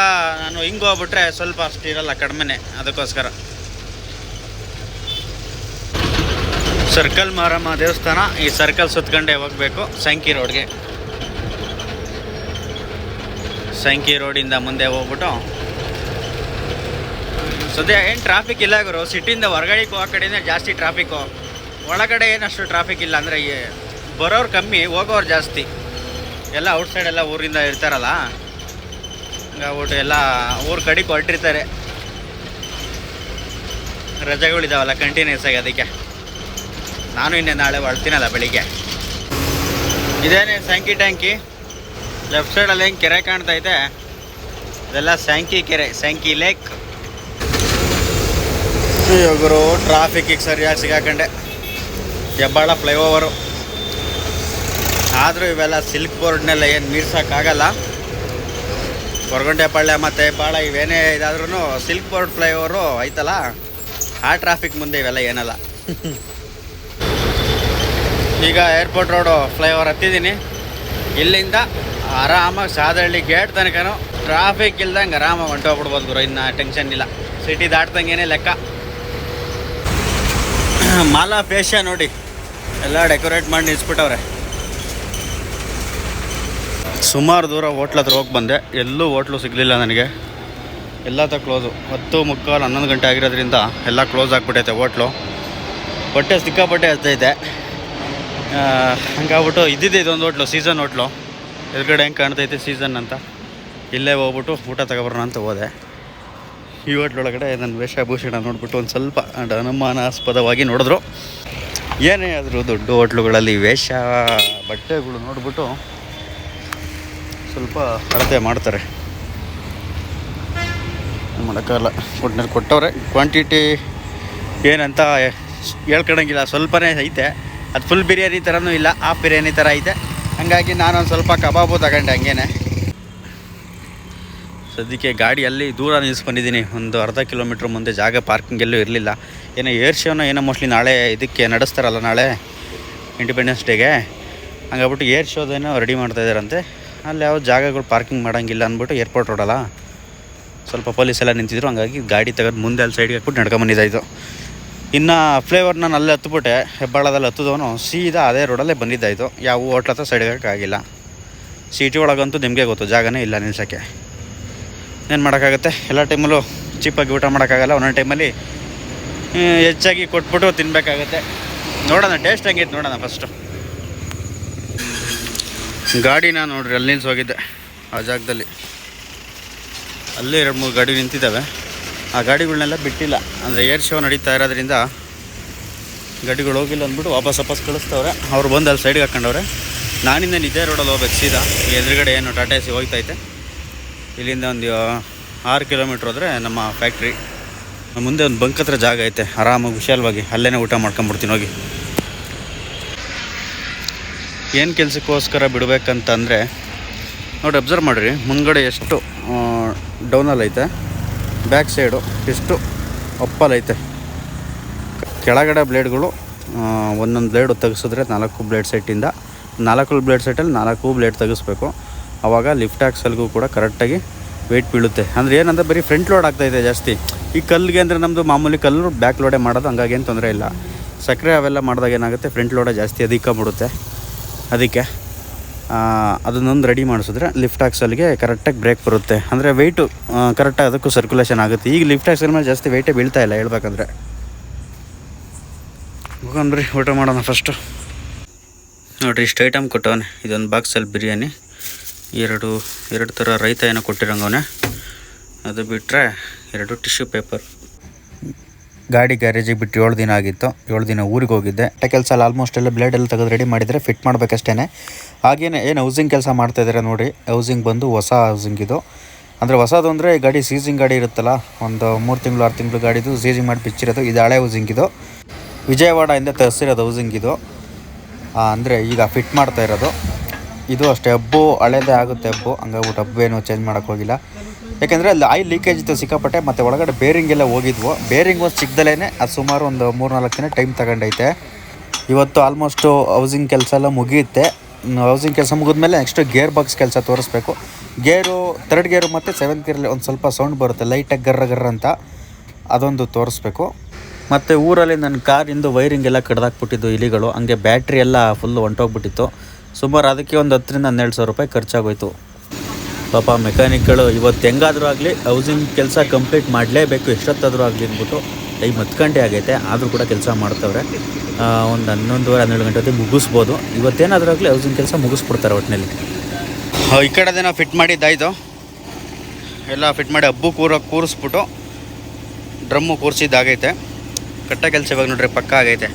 ನಾನು ಹಿಂಗೆ ಹೋಗ್ಬಿಟ್ರೆ ಸ್ವಲ್ಪ ಅಷ್ಟು ಇರೋಲ್ಲ ಕಡಿಮೆನೆ ಅದಕ್ಕೋಸ್ಕರ. ಸರ್ಕಲ್ ಮಾರಮ್ಮ ದೇವಸ್ಥಾನ, ಈ ಸರ್ಕಲ್ ಸುತ್ಕೊಂಡೇ ಹೋಗಬೇಕು ಸಂಕಿ ರೋಡ್ಗೆ ಸಂಕಿ ರೋಡಿಂದ ಮುಂದೆ ಹೋಗ್ಬಿಟ್ಟು ಸದ್ಯ ಏನು ಟ್ರಾಫಿಕ್ ಇಲ್ಲ ಗುರು. ಸಿಟಿಯಿಂದ ಹೊರಗಡೆ ಹೋಗೋ ಕಡೆನೇ ಜಾಸ್ತಿ ಟ್ರಾಫಿಕ್ಕು ಒಳಗಡೆ ಏನಷ್ಟು ಟ್ರಾಫಿಕ್ ಇಲ್ಲ ಅಂದರೆ ಬರೋರು ಕಮ್ಮಿ, ಹೋಗೋರು ಜಾಸ್ತಿ. ಎಲ್ಲ ಔಟ್ಸೈಡ್ ಎಲ್ಲ ಊರಿಂದ ಇರ್ತಾರಲ್ಲ ಹಂಗಾಗ್ಬಿಟ್ಟು ಎಲ್ಲ ಊರು ಕಡೆಗೆ ಹೊರಟಿರ್ತಾರೆ. ರಜೆಗಳಿದಾವಲ್ಲ ಕಂಟಿನ್ಯೂಸ್ ಆಗಿ ಅದಕ್ಕೆ. ನಾನು ಇನ್ನೇ ನಾಳೆ ಹೊಳ್ತೀನಲ್ಲ ಬೆಳಿಗ್ಗೆ. ಇದೇನೇ ಸ್ಯಾಂಕಿ ಟ್ಯಾಂಕಿ ಲೆಫ್ಟ್ ಸೈಡಲ್ಲಿ ಹೆಂಗೆ ಕೆರೆ ಕಾಣ್ತಾ ಇದೆ? ಇದೆಲ್ಲ ಸ್ಯಾಂಕಿ ಕೆರೆ ಸ್ಯಾಂಕಿ ಲೇಕ್ ಇವರು ಟ್ರಾಫಿಕ್ಕಿಗೆ ಸರಿಯಾಗಿ ಸಿಗಾಕಂಡೆ. ಹೆಬ್ಬಾಳ ಫ್ಲೈಓವರು ಆದರೂ ಇವೆಲ್ಲ ಸಿಲ್ಕ್ ಬೋರ್ಡ್ನೆಲ್ಲ ಏನು ಮೀರ್ಸೋಕ್ಕಾಗಲ್ಲ. ಹೊರಗೊಂಡೆಪಾಳ್ಯ ಮತ್ತು ಹೆಬ್ಬಾಳ ಇವೇನೇ ಇದಾದ್ರೂ ಸಿಲ್ಕ್ ಬೋರ್ಡ್ ಫ್ಲೈಓವರು ಐತಲ್ಲ ಆ ಟ್ರಾಫಿಕ್ ಮುಂದೆ ಇವೆಲ್ಲ ಏನಲ್ಲ. ಈಗ ಏರ್ಪೋರ್ಟ್ ರೋಡು ಫ್ಲೈಓವರ್ ಹತ್ತಿದ್ದೀನಿ. ಇಲ್ಲಿಂದ ಆರಾಮಾಗಿ ಸಾದಹಳ್ಳಿ ಗೇಟ್ ತನಕನೂ ಟ್ರಾಫಿಕ್ ಇಲ್ದಂಗೆ ಆರಾಮಾಗಿ ಹೊಂಟೋಗ್ಬಿಡ್ಬೋದು ಗುರು ಇನ್ನು ಟೆನ್ಷನ್ ಇಲ್ಲ. ಸಿಟಿ ದಾಟ್ದಂಗೆ ಲೆಕ್ಕ. ಮಾಲಾ ಫೇಶ ನೋಡಿ. ಎಲ್ಲ ಡೆಕೋರೇಟ್ ಮಾಡಿ ನಿಲ್ಸ್ಬಿಟ್ಟವ್ರೆ. ಸುಮಾರು ದೂರ ಹೋಟ್ಲ್ ಹತ್ರ ಹೋಗಿ ಬಂದೆ. ಎಲ್ಲೂ ಹೋಟ್ಲು ಸಿಗಲಿಲ್ಲ ನನಗೆ. ಎಲ್ಲ ತ ಕ್ಲೋಸು ಹತ್ತು ಮುಕ್ಕಾಲು ಹನ್ನೊಂದು ಗಂಟೆ ಆಗಿರೋದ್ರಿಂದ ಎಲ್ಲ ಕ್ಲೋಸ್ ಆಗಿಬಿಟ್ಟೈತೆ ಹೋಟ್ಲು. ಬಟ್ಟೆ ಸಿಕ್ಕಾಪಟ್ಟೆ ಹತ್ತೈತೆ ಹಂಗಾಗ್ಬಿಟ್ಟು ಇದ್ದಿದ್ದೆ ಇದೊಂದು ಹೋಟ್ಲು ಸೀಸನ್ ಹೋಟ್ಲು. ಎದುರುಗಡೆ ಹೆಂಗೆ ಕಾಣ್ತೈತೆ ಸೀಸನ್ ಅಂತ. ಇಲ್ಲೇ ಹೋಗ್ಬಿಟ್ಟು ಊಟ ತಗೊಬರೋಣ ಅಂತ ಹೋದೆ. ಈ ಹೋಟ್ಲೊಳಗಡೆ ನನ್ನ ವೇಷಭೂಷಣ ನೋಡ್ಬಿಟ್ಟು ಒಂದು ಸ್ವಲ್ಪ ಅನುಮಾನಾಸ್ಪದವಾಗಿ ನೋಡಿದ್ರು. ಏನೇ ಆದರೂ ದೊಡ್ಡ ಹೋಟ್ಲುಗಳಲ್ಲಿ ವೇಷ, ಬಟ್ಟೆಗಳು ನೋಡಿಬಿಟ್ಟು ಸ್ವಲ್ಪ ಅಳತೆ ಮಾಡ್ತಾರೆ. ಮಾಡೋಕ್ಕಲ್ಲ ಒಟ್ಟಿನಲ್ಲಿ ಕೊಟ್ಟವ್ರೆ. ಕ್ವಾಂಟಿಟಿ ಏನಂತ ಹೇಳ್ಕೊಳಂಗಿಲ್ಲ ಸ್ವಲ್ಪನೇ ಐತೆ. ಅದು ಫುಲ್ ಬಿರಿಯಾನಿ ಥರನೂ ಇಲ್ಲ ಹಾಫ್ ಬಿರಿಯಾನಿ ಥರ ಐತೆ. ಹಂಗಾಗಿ ನಾನೊಂದು ಸ್ವಲ್ಪ ಕಬಾಬು ತಗೊಂಡೆ ಹಂಗೇನೆ. ಸದ್ಯಕ್ಕೆ ಗಾಡಿ ಅಲ್ಲಿ ದೂರ ನಿಲ್ಲಿಸ್ಕೊಂಡಿದ್ದೀನಿ ಒಂದು ಅರ್ಧ ಕಿಲೋಮೀಟ್ರ್ ಮುಂದೆ ಜಾಗ ಪಾರ್ಕಿಂಗ್ ಎಲ್ಲೂ ಇರಲಿಲ್ಲ. ಏನೋ ಏರ್ ಶೋನ ಏನೋ ಮೋಸ್ಟ್ಲಿ ನಾಳೆ ಇದಕ್ಕೆ ನಡೆಸ್ತಾರಲ್ಲ ನಾಳೆ ಇಂಡಿಪೆಂಡೆನ್ಸ್ ಡೇಗೆ ಹಂಗಾಗ್ಬಿಟ್ಟು ಏರ್ ಶೋದೇನೋ ರೆಡಿ ಮಾಡ್ತಾ ಇದ್ದಾರಂತೆ. ಅಲ್ಲಿ ಯಾವ ಜಾಗಗಳು ಪಾರ್ಕಿಂಗ್ ಮಾಡೋಂಗಿಲ್ಲ ಅಂದ್ಬಿಟ್ಟು ಏರ್ಪೋರ್ಟ್ ರೋಡಲ್ಲ ಸ್ವಲ್ಪ ಪೊಲೀಸ್ ಎಲ್ಲ ನಿಂತಿದ್ರು, ಹಂಗಾಗಿ ಗಾಡಿ ತೆಗೆದು ಮುಂದೆ ಅಲ್ಲಿ ಸೈಡ್ಗೆ ಹಾಕ್ಬಿಟ್ಟು ನಡ್ಕೊಂಬಂದಿದ್ದಾಯಿತು ಇನ್ನು ಫ್ಲೇವರ್ ನಾನು ಅಲ್ಲೇ ಹತ್ಬಿಟ್ಟೆ, ಹೆಬ್ಬಾಳದಲ್ಲಿ ಹತ್ತಿದವನು ಸೀದಾ ಅದೇ ರೋಡಲ್ಲೇ ಬಂದಿದ್ದಾಯಿತು ಯಾವ ಹೋಟ್ಲ ಹತ್ರ ಸೈಡ್ಗೆ ಆಗಿಲ್ಲ. ಸಿಟಿ ಒಳಗಂತೂ ನಿಮಗೆ ಗೊತ್ತು, ಜಾಗನೇ ಇಲ್ಲ ನಿಲ್ಸೋಕ್ಕೆ. ಏನು ಮಾಡೋಕ್ಕಾಗುತ್ತೆ? ಎಲ್ಲ ಟೈಮಲ್ಲೂ ಚೀಪಾಗಿ ಊಟ ಮಾಡೋಕ್ಕಾಗಲ್ಲ. ಒಂದೊಂದು ಟೈಮಲ್ಲಿ ಹೆಚ್ಚಾಗಿ ಕೊಟ್ಬಿಟ್ಟು ತಿನ್ನಬೇಕಾಗತ್ತೆ ನೋಡೋಣ, ಟೇಸ್ಟ್ ಹೆಂಗೈತೆ ನೋಡೋಣ ಫಸ್ಟು ಗಾಡಿನ ನೋಡ್ರಿ, ಅಲ್ಲಿ ನಿಲ್ಸೋಗಿದ್ದೆ ಆ ಜಾಗದಲ್ಲಿ. ಅಲ್ಲೇ ಎರಡು ಮೂರು ಗಾಡಿ ನಿಂತಿದ್ದಾವೆ. ಆ ಗಾಡಿಗಳನ್ನೆಲ್ಲ ಬಿಟ್ಟಿಲ್ಲ. ಅಂದರೆ ಏರ್ ಶೋ ನಡೀತಾ ಇರೋದ್ರಿಂದ ಗಾಡಿಗಳು ಹೋಗಿಲ್ಲ ಅಂದ್ಬಿಟ್ಟು ವಾಪಸ್ ವಾಪಸ್ ಕಳಿಸ್ತವ್ರೆ. ಅವ್ರು ಬಂದು ಅಲ್ಲಿ ಸೈಡ್ಗೆ ಹಾಕ್ಕೊಂಡವ್ರೆ ನಾನಿಂದ ಇದೇ ರೋಡಲ್ಲಿ ಹೋಗ್ಬೇಕು, ಸೀದಾ. ಎದುರುಗಡೆ ಏನು ಟಾಟಾ ಸಿ ಹೋಗ್ತೈತೆ. ಇಲ್ಲಿಂದ ಒಂದು ಆರು ಕಿಲೋಮೀಟ್ರ್ ಹೋದರೆ ನಮ್ಮ ಫ್ಯಾಕ್ಟ್ರಿ ಮುಂದೆ ಒಂದು ಬಂಕ್ ಹತ್ರ ಜಾಗ ಐತೆ, ಆರಾಮಾಗಿ ವಿಶಾಲವಾಗಿ ಅಲ್ಲೇ ಊಟ ಮಾಡ್ಕೊಂಬಿಡ್ತೀನಿ ಹೋಗಿ. ಏನು ಕೆಲಸಕ್ಕೋಸ್ಕರ ಬಿಡಬೇಕಂತಂದರೆ, ನೋಡಿ ಅಬ್ಸರ್ವ್ ಮಾಡಿರಿ, ಮುಂದ್ಗಡೆ ಎಷ್ಟು ಡೌನಲ್ಲಿ ಐತೆ ಬ್ಯಾಕ್ ಸೈಡು ಎಷ್ಟು ಅಪ್ಪಲೈತೆ ಕೆಳಗಡೆ ಬ್ಲೇಡ್ಗಳು ಒಂದೊಂದು ಬ್ಲೇಡು ತೆಗೆಸಿದ್ರೆ ನಾಲ್ಕು ಬ್ಲೇಡ್ ಸೆಟ್ಟಿಂದ ನಾಲ್ಕು ಬ್ಲೇಡ್ ಸೆಟ್ಟಲ್ಲಿ ನಾಲ್ಕು ಬ್ಲೇಡ್ ತೆಗಿಸ್ಬೇಕು. ಆವಾಗ ಲಿಫ್ಟ್ ಆಕ್ಸಲ್ಗೂ ಕೂಡ ಕರೆಕ್ಟಾಗಿ ವೆಯ್ಟ್ ಬೀಳುತ್ತೆ. ಅಂದರೆ ಏನಂದ್ರೆ ಬರೀ ಫ್ರಂಟ್ ಲೋಡ್ ಆಗ್ತಾಯಿದೆ ಜಾಸ್ತಿ. ಈ ಕಲ್ಲಿಗೆ ಅಂದರೆ ನಮ್ಮದು ಮಾಮೂಲಿ ಕಲ್ಲು ಬ್ಯಾಕ್ ಲೋಡೇ ಮಾಡೋದು, ಹಂಗಾಗಿ ತೊಂದರೆ ಇಲ್ಲ. ಸಕ್ಕರೆ ಅವೆಲ್ಲ ಮಾಡಿದಾಗ ಏನಾಗುತ್ತೆ ಫ್ರಂಟ್ ಲೋಡೇ ಜಾಸ್ತಿ ಅಧಿಕ ಬಿಡುತ್ತೆ ಅದಕ್ಕೆ ಅದನ್ನೊಂದು ರೆಡಿ ಮಾಡಿಸಿದ್ರೆ ಲಿಫ್ಟ್ ಆಕ್ಸಲ್ಗೆ ಕರೆಕ್ಟಾಗಿ ಬ್ರೇಕ್ ಬರುತ್ತೆ. ಅಂದರೆ ವೆಯ್ಟು ಕರೆಕ್ಟಾಗಿ ಅದಕ್ಕೂ ಸರ್ಕ್ಯುಲೇಷನ್ ಆಗುತ್ತೆ. ಈಗ ಲಿಫ್ಟ್ ಆಕ್ಸಲ್ ಮೇಲೆ ಜಾಸ್ತಿ ವೆಯ್ಟೇ ಬೀಳ್ತಾ ಇಲ್ಲ, ಹೇಳ್ಬೇಕಂದ್ರೆ. ಹೋಗನ್ರಿ ಊಟ ಮಾಡೋಣ ಫಸ್ಟು ನೋಡಿರಿ, ಇಷ್ಟು ಐಟಮ್ ಕೊಟ್ಟವನೆ. ಇದೊಂದು ಬಾಕ್ಸಲ್ಲಿ ಬಿರಿಯಾನಿ. ಎರಡು ಎರಡು ಥರ ರೈತ ಏನೋ ಕೊಟ್ಟಿರಂಗವನೆ. ಅದು ಬಿಟ್ಟರೆ ಎರಡು ಟಿಶ್ಯೂ ಪೇಪರ್. ಗಾಡಿ ಗ್ಯಾರೇಜಿಗೆ ಬಿಟ್ಟು ಏಳು ದಿನ ಆಗಿತ್ತು. ಏಳು ದಿನ ಊರಿಗೆ ಹೋಗಿದ್ದೆ. ಅಟ್ಟ ಕೆಲಸ ಅಲ್ಲಿ ಆಲ್ಮೋಸ್ಟ್ ಎಲ್ಲ ಬ್ಲೇಡ್ ಎಲ್ಲ ತೆಗೆದು ರೆಡಿ ಮಾಡಿದರೆ ಫಿಟ್ ಮಾಡಬೇಕಷ್ಟೇ ಹಾಗೇನೆ ಏನು ಹೌಸಿಂಗ್ ಕೆಲಸ ಮಾಡ್ತಾ ಇದ್ದಾರೆ ನೋಡಿ. ಹೌಸಿಂಗ್ ಬಂದು ಹೊಸ ಹೌಸಿಂಗ್ ಇದು. ಅಂದರೆ ಹೊಸದು ಅಂದರೆ ಗಾಡಿ ಸೀಸಿಂಗ್ ಗಾಡಿ ಇರುತ್ತಲ್ಲ, ಒಂದು ಮೂರು ತಿಂಗಳು, ಆರು ತಿಂಗಳು ಗಾಡಿದು ಸೀಸಿಂಗ್ ಮಾಡಿ ಬಿಚ್ಚಿರೋದು ಇದು ಹಳೆ ಹೌಸಿಂಗ್ ಇದು. ವಿಜಯವಾಡದಿಂದ ತರಿಸಿರೋದು ಹೌಸಿಂಗ್ ಇದು. ಅಂದರೆ ಈಗ ಫಿಟ್ ಮಾಡ್ತಾ ಇರೋದು. ಇದು ಅಷ್ಟೇ, ಹಬ್ಬು ಹಳೇದೇ ಆಗುತ್ತೆ ಹಬ್ಬು ಹಂಗಾಗ್ಬಿಟ್ಟು ಏನು ಚೇಂಜ್ ಮಾಡೋಕ್ಕೆ ಹೋಗಿಲ್ಲ. ಯಾಕೆಂದರೆ ಅಲ್ಲಿ ಆಯಿಲ್ ಲೀಕೇಜ್ ಇತ್ತು ಸಿಕ್ಕಾಪಟ್ಟೆ, ಮತ್ತು ಒಳಗಡೆ ಬೇರಿಂಗ್ ಎಲ್ಲ ಹೋಗಿದ್ವು. ಬೇರಿಂಗ್ ಒಂದು ಸಿಗ್ದಲೇ ಅದು ಸುಮಾರು ಒಂದು ಮೂರು ನಾಲ್ಕು ದಿನ ಟೈಮ್ ತಗೊಂಡೈತೆ. ಇವತ್ತು ಆಲ್ಮೋಸ್ಟು ಹೌಸಿಂಗ್ ಕೆಲಸ ಎಲ್ಲ ಮುಗಿಯುತ್ತೆ. ಹೌಸಿಂಗ್ ಕೆಲಸ ಮುಗಿದ್ಮೇಲೆ ನೆಕ್ಸ್ಟ್ ಗೇರ್ ಬಾಕ್ಸ್ ಕೆಲಸ ತೋರಿಸ್ಬೇಕು. ಗೇರು ಥರ್ಡ್ ಗೇರು ಮತ್ತು ಸೆವೆಂತ್ ಗೇರಲ್ಲಿ ಒಂದು ಸ್ವಲ್ಪ ಸೌಂಡ್ ಬರುತ್ತೆ ಲೈಟಾಗಿ ಗರ್ರ ಗರ್ರ ಅಂತ. ಅದೊಂದು ತೋರಿಸ್ಬೇಕು. ಮತ್ತು ಊರಲ್ಲಿ ನನ್ನ ಕಾರಿಂದು ವೈರಿಂಗ್ ಎಲ್ಲ ಕಡ್ದಾಕ್ಬಿಟ್ಟಿದ್ದು ಇಲಿಗಳು, ಹಂಗೆ ಬ್ಯಾಟ್ರಿ ಎಲ್ಲ ಫುಲ್ಲು ಹೊಂಟೋಗ್ಬಿಟ್ಟಿತ್ತು. ಸುಮಾರು ಅದಕ್ಕೆ ಒಂದು ಹತ್ತರಿಂದ ಹನ್ನೆರಡು ಸಾವಿರ ರೂಪಾಯಿ ಖರ್ಚಾಗೋಯ್ತು. ಪಾಪ ಮೆಕ್ಯಾನಿಕ್ಗಳು ಇವತ್ತು ಹೆಂಗಾದರೂ ಆಗಲಿ ಹೌಸಿಂಗ್ ಕೆಲಸ ಕಂಪ್ಲೀಟ್ ಮಾಡಲೇಬೇಕು, ಎಷ್ಟೊತ್ತಾದರೂ ಆಗಲಿ ಅಂದ್ಬಿಟ್ಟು ಟೈಮ್ ಹತ್ತು ಗಂಟೆ ಆಗೈತೆ. ಆದರೂ ಕೂಡ ಕೆಲಸ ಮಾಡ್ತವ್ರೆ. ಒಂದು ಹನ್ನೊಂದುವರೆ, ಹನ್ನೆರಡು ಗಂಟೆ ಹೊತ್ತಿಗೆ ಮುಗಿಸ್ಬೋದು. ಇವತ್ತೇನಾದರೂ ಆಗಲಿ ಹೌಸಿಂಗ್ ಕೆಲಸ ಮುಗಿಸ್ಬಿಡ್ತಾರೆ ಒಟ್ಟಿನಲ್ಲಿ ಈ ಕಡೆದೇನೋ ಫಿಟ್ ಮಾಡಿದ್ದಾಯ್ತು ಎಲ್ಲ ಫಿಟ್ ಮಾಡಿ ಹಬ್ಬು ಕೂರ ಕೂರಿಸ್ಬಿಟ್ಟು ಡ್ರಮ್ಮು ಕೂರಿಸಿದ್ದಾಗೈತೆ. ಕಟ್ಟ ಕೆಲಸ ಇವಾಗ ನೋಡ್ರಿ, ಪಕ್ಕ ಆಗೈತೆ.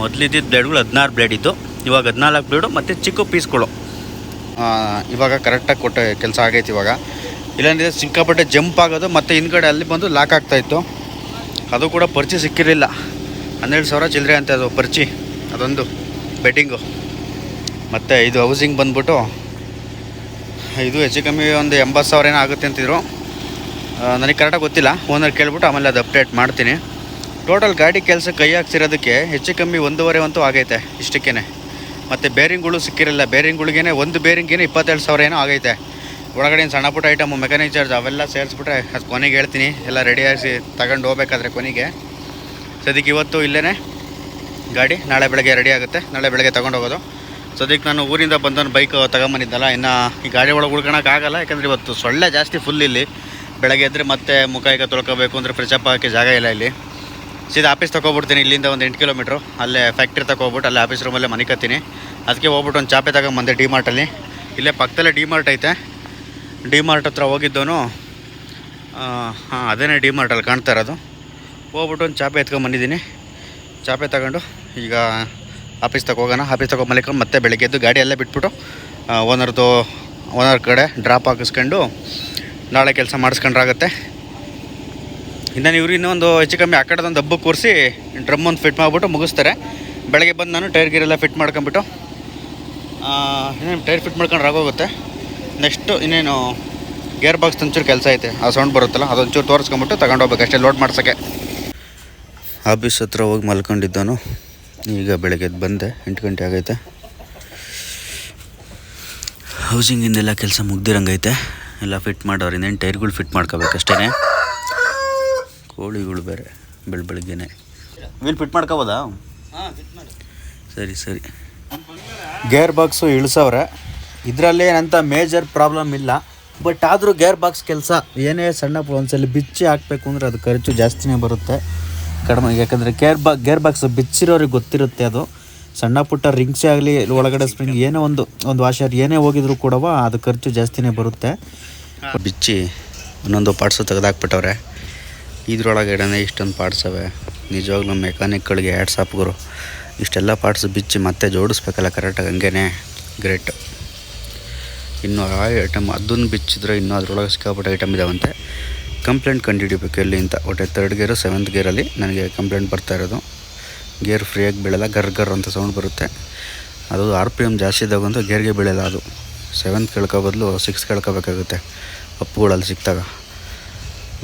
ಮೊದಲಿದ್ದಿದ್ದು ಬ್ಲೇಡ್ಗಳು ಹದಿನಾರು ಬ್ಲೇಡ್ ಇದ್ದು. ಇವಾಗ ಹದಿನಾಲ್ಕು ಬ್ಲೇಡು ಮತ್ತು ಚಿಕ್ಕ ಪೀಸ್ಗಳು. ಇವಾಗ ಕರೆಕ್ಟಾಗಿ ಕೊಟ್ಟ ಕೆಲಸ ಆಗೈತೆ ಇವಾಗ. ಇಲ್ಲಾಂದರೆ ಸಿಕ್ಕಾಪಟ್ಟೆ ಜಂಪ್ ಆಗೋದು ಮತ್ತು ಹಿಂದ್ಗಡೆ ಅಲ್ಲಿ ಬಂದು ಲಾಕ್ ಆಗ್ತಾಯಿತ್ತು ಅದು ಕೂಡ ಪರ್ಚಿ ಸಿಕ್ಕಿರಲಿಲ್ಲ. ಹನ್ನೆರಡು ಸಾವಿರ ಚಿಲ್ಲರೆ ಅಂತ ಅದು ಪರ್ಚಿ. ಅದೊಂದು ಬೆಟ್ಟಿಂಗು ಮತ್ತು ಇದು ಹೌಸಿಂಗ್ ಬಂದ್ಬಿಟ್ಟು ಇದು ಹೆಚ್ಚು ಕಮ್ಮಿ ಒಂದು ಎಂಬತ್ತು ಸಾವಿರ ಏನೋ ಆಗುತ್ತೆ ಅಂತಿದ್ರು. ನನಗೆ ಕರೆಕ್ಟಾಗಿ ಗೊತ್ತಿಲ್ಲ. ಓನರ್ ಕೇಳ್ಬಿಟ್ಟು ಆಮೇಲೆ ಅದು ಅಪ್ಡೇಟ್ ಮಾಡ್ತೀನಿ. ಟೋಟಲ್ ಗಾಡಿ ಕೆಲಸ ಕೈ ಹಾಕ್ಸಿರೋದಕ್ಕೆ ಹೆಚ್ಚು ಕಮ್ಮಿ ಒಂದೂವರೆ ಅಂತೂ ಆಗೈತೆ ಇಷ್ಟಕ್ಕೇ ಮತ್ತು ಬೇರಿಂಗ್ಗಳು ಸಿಕ್ಕಿರಲ್ಲ ಬೇರಿಂಗ್ಗಳಿಗೇನೆ ಒಂದು ಬೇರಿಂಗೇನೆ ಇಪ್ಪತ್ತೆರಡು ಸಾವಿರ ಏನೋ ಆಗೈತೆ. ಒಳಗಡೆ ಸಣ್ಣ ಪುಟ್ಟ ಐಟಮು ಮೆಕ್ಯಾನಿಕ್ ಚಾರ್ಜ್ ಅವೆಲ್ಲ ಸೇರಿಸ್ಬಿಟ್ರೆ ಅದು ಕೊನೆಗೆ ಹೇಳ್ತೀನಿ. ಎಲ್ಲ ರೆಡಿ ಆಗಿಸಿ ತಗೊಂಡು ಹೋಗ್ಬೇಕಾದ್ರೆ ಕೊನೆಗೆ. ಸದ್ಯಕ್ಕೆ ಇವತ್ತು ಇಲ್ಲೇ ಗಾಡಿ. ನಾಳೆ ಬೆಳಗ್ಗೆ ರೆಡಿ ಆಗುತ್ತೆ. ನಾಳೆ ಬೆಳಗ್ಗೆ ತೊಗೊಂಡು ಹೋಗೋದು. ಸದ್ಯಕ್ಕೆ ನಾನು ಊರಿಂದ ಬಂದವನು ಬೈಕ್ ತಗೊಂಬಂದಿದ್ದಲ್ಲ. ಇನ್ನು ಈ ಗಾಡಿ ಒಳಗೆ ಉಳ್ಕೊಳಕ್ಕಾಗಲ್ಲ ಯಾಕಂದರೆ ಇವತ್ತು ಸೊಳ್ಳೆ ಜಾಸ್ತಿ ಫುಲ್ ಇಲ್ಲಿ. ಬೆಳಗ್ಗೆ ಎದ್ದರೆ ಮತ್ತೆ ಮುಖ ಈಗ ತೊಳ್ಕೊಬೇಕು ಅಂದರೆ ಫ್ರಿಜಪ್ ಹಾಕಿ ಜಾಗ ಇಲ್ಲ ಇಲ್ಲಿ. ಸೀದಾ ಆಫೀಸ್ ತಗೋಬಿಡ್ತೀನಿ ಇಲ್ಲಿಂದ ಒಂದು ಎಂಟು ಕಿಲೋಮೀಟ್ರು. ಅಲ್ಲೇ ಫ್ಯಾಕ್ಟ್ರಿ ತಗೊಬಿಟ್ಟು ಅಲ್ಲೇ ಆಫೀಸ್ ರೂಮಲ್ಲೇ ಮನಿಕತ್ತೀನಿ ಅದಕ್ಕೆ ಹೋಗ್ಬಿಟ್ಟು ಒಂದು ಚಾಪೆ ತಗೊಂಬಂದೆ ಡಿ ಮಾರ್ಟಲ್ಲಿ ಇಲ್ಲೇ ಪಕ್ಕದಲ್ಲೇ ಡಿ ಮಾರ್ಟ್ ಐತೆ. ಡಿ ಮಾರ್ಟ್ ಹತ್ರ ಹೋಗಿದ್ದೋನು ಹಾಂ, ಅದೇನೇ ಡಿ ಮಾರ್ಟಲ್ಲಿ ಕಾಣ್ತಾ ಇರೋದು. ಹೋಗ್ಬಿಟ್ಟು ಒಂದು ಚಾಪೆ ಎತ್ಕೊಂಬಂದಿದ್ದೀನಿ ಚಾಪೆ ತಗೊಂಡು ಈಗ ಆಫೀಸ್ ಹೋಗೋಣ. ಆಫೀಸ್ ತಗೋ ಮಲಿಕೊಂಡು ಮತ್ತೆ ಬೆಳಗ್ಗೆ ಎದ್ದು ಗಾಡಿ ಎಲ್ಲ ಬಿಟ್ಬಿಟ್ಟು ಓನರ್ದು ಓನರ್ ಕಡೆ ಡ್ರಾಪ್ ಹಾಕಿಸ್ಕೊಂಡು ನಾಳೆ ಕೆಲಸ ಮಾಡಿಸ್ಕೊಂಡ್ರಾಗತ್ತೆ. ಇನ್ನು ಇವ್ರು ಇನ್ನೊಂದು ಹೆಚ್ಚು ಕಮ್ಮಿ ಆ ಕಡೆದೊಂದು ಹಬ್ಬ ಕೂರಿಸಿ ಡ್ರಮ್ ಒಂದು ಫಿಟ್ ಮಾಡಿಬಿಟ್ಟು ಮುಗಿಸ್ತಾರೆ. ಬೆಳಗ್ಗೆ ಬಂದು ನಾನು ಟೈರ್ ಗೀರೆಲ್ಲ ಫಿಟ್ ಮಾಡ್ಕೊಂಬಿಟ್ಟು ಇನ್ನೇನು ಟೈರ್ ಫಿಟ್ ಮಾಡ್ಕೊಂಡು ರಾಗೋಗುತ್ತೆ ನೆಕ್ಸ್ಟು ಇನ್ನೇನು ಗೇರ್ ಬಾಕ್ಸ್ ಒಂಚೂರು ಕೆಲಸ ಐತೆ. ಆ ಸೌಂಡ್ ಬರುತ್ತಲ್ಲ, ಅದೊಂಚೂರು ತೋರಿಸ್ಕೊಂಬಿಟ್ಟು ತಗೊಂಡು ಹೋಗ್ಬೇಕು. ಅಷ್ಟೇ ಲೋಡ್ ಮಾಡ್ಸೋಕ್ಕೆ. ಆಫೀಸ್ ಹತ್ರ ಹೋಗಿ ಮಲ್ಕೊಂಡಿದ್ದನು ಈಗ ಬೆಳಗ್ಗೆ ಬಂದೆ, ಎಂಟು ಗಂಟೆ ಆಗೈತೆ. ಹೌಸಿಂಗಿಂದೆಲ್ಲ ಕೆಲಸ ಮುಗ್ದಿರಂಗೈತೆ. ಎಲ್ಲ ಫಿಟ್ ಮಾಡೋರು ಇನ್ನೇನು ಟೈರ್ಗಳು ಫಿಟ್ ಮಾಡ್ಕೋಬೇಕಷ್ಟೇ ಕೋಳಿಗಳು ಬೇರೆ ಬೆಳ ಬೆಳಗ್ಗೆನೆ. ವೀಲ್ ಫಿಟ್ ಮಾಡ್ಕೋಬೋದಾ? ಸರಿ ಸರಿ. ಗೇರ್ ಬಾಕ್ಸು ಇಳಿಸವ್ರೆ. ಇದರಲ್ಲಿ ಏನಂತ ಮೇಜರ್ ಪ್ರಾಬ್ಲಮ್ ಇಲ್ಲ. ಬಟ್ ಆದರೂ ಗೇರ್ ಬಾಕ್ಸ್ ಕೆಲಸ ಏನೇ ಸಣ್ಣ ಒಂದ್ಸಲ ಬಿಚ್ಚಿ ಹಾಕಬೇಕು ಅಂದರೆ ಅದು ಖರ್ಚು ಜಾಸ್ತಿನೇ ಬರುತ್ತೆ. ಕಡಿಮೆ ಯಾಕಂದರೆ ಗೇರ್ ಬಾ ಗೇರ್ ಬಾಕ್ಸ್ ಬಿಚ್ಚಿರೋರಿಗೆ ಗೊತ್ತಿರುತ್ತೆ ಅದು. ಸಣ್ಣ ಪುಟ್ಟ ರಿಂಗ್ಸೇ ಆಗಲಿ ಒಳಗಡೆ ಸ್ಪ್ರಿಂಗ್ ಏನೋ ಒಂದು ಒಂದು ವಾಷರ್ ಏನೇ ಹೋಗಿದ್ರು ಕೂಡ ಅದು ಖರ್ಚು ಜಾಸ್ತಿನೇ ಬರುತ್ತೆ. ಬಿಚ್ಚಿ ಒಂದೊಂದು ಪಾರ್ಟ್ಸು ತೆಗೆದಾಕ್ಬಿಟ್ಟವ್ರೆ. ಇದ್ರೊಳಗಡೆನೇ ಇಷ್ಟೊಂದು ಪಾರ್ಟ್ಸ್ ಅವೆ. ನಿಜವಾಗ್ಲೂ ಮೆಕ್ಯಾನಿಕ್ಗಳಿಗೆ ಆ್ಯಡ್ಸ್ ಆಫ್ಗರು ಇಷ್ಟೆಲ್ಲ ಪಾರ್ಟ್ಸ್ ಬಿಚ್ಚಿ ಮತ್ತೆ ಜೋಡಿಸ್ಬೇಕಲ್ಲ ಕರೆಕ್ಟಾಗಿ ಹಂಗೇನೆ. ಗ್ರೇಟ್ ಇನ್ನು ಆ ಐಟಮ್ ಅದನ್ನು ಬಿಚ್ಚಿದ್ರೆ ಇನ್ನೂ ಅದರೊಳಗೆ ಸಿಕ್ಕಾಪಟ್ಟೆ ಐಟಮ್ ಇದಾವಂತೆ. ಕಂಪ್ಲೇಂಟ್ ಕಂಡುಹಿಡಿಬೇಕು ಎಲ್ಲಿ ಅಂತ. ಒಟ್ಟೆ ತರ್ಡ್ ಗೇರು ಸೆವೆಂತ್ ಗೇರಲ್ಲಿ ನನಗೆ ಕಂಪ್ಲೇಂಟ್ ಬರ್ತಾ ಇರೋದು. ಗೇರ್ ಫ್ರೀಯಾಗಿ ಬೀಳಲ್ಲ, ಗರ್ ಗರ್ ಅಂತ ಸೌಂಡ್ ಬರುತ್ತೆ. ಅದು ಆರ್ ಪಿ ಎಂ ಜಾಸ್ತಿ ಇದ್ದಾಗಂತೂ ಗೇರ್ಗೆ ಬೀಳಲ್ಲ ಅದು. ಸೆವೆಂತ್ ಕೇಳ್ಕೋ ಬದಲು ಸಿಕ್ಸ್ ಕೇಳ್ಕೋಬೇಕಾಗುತ್ತೆ. ಅಪ್ಪುಗಳಲ್ಲಿ ಸಿಕ್ತಾಗ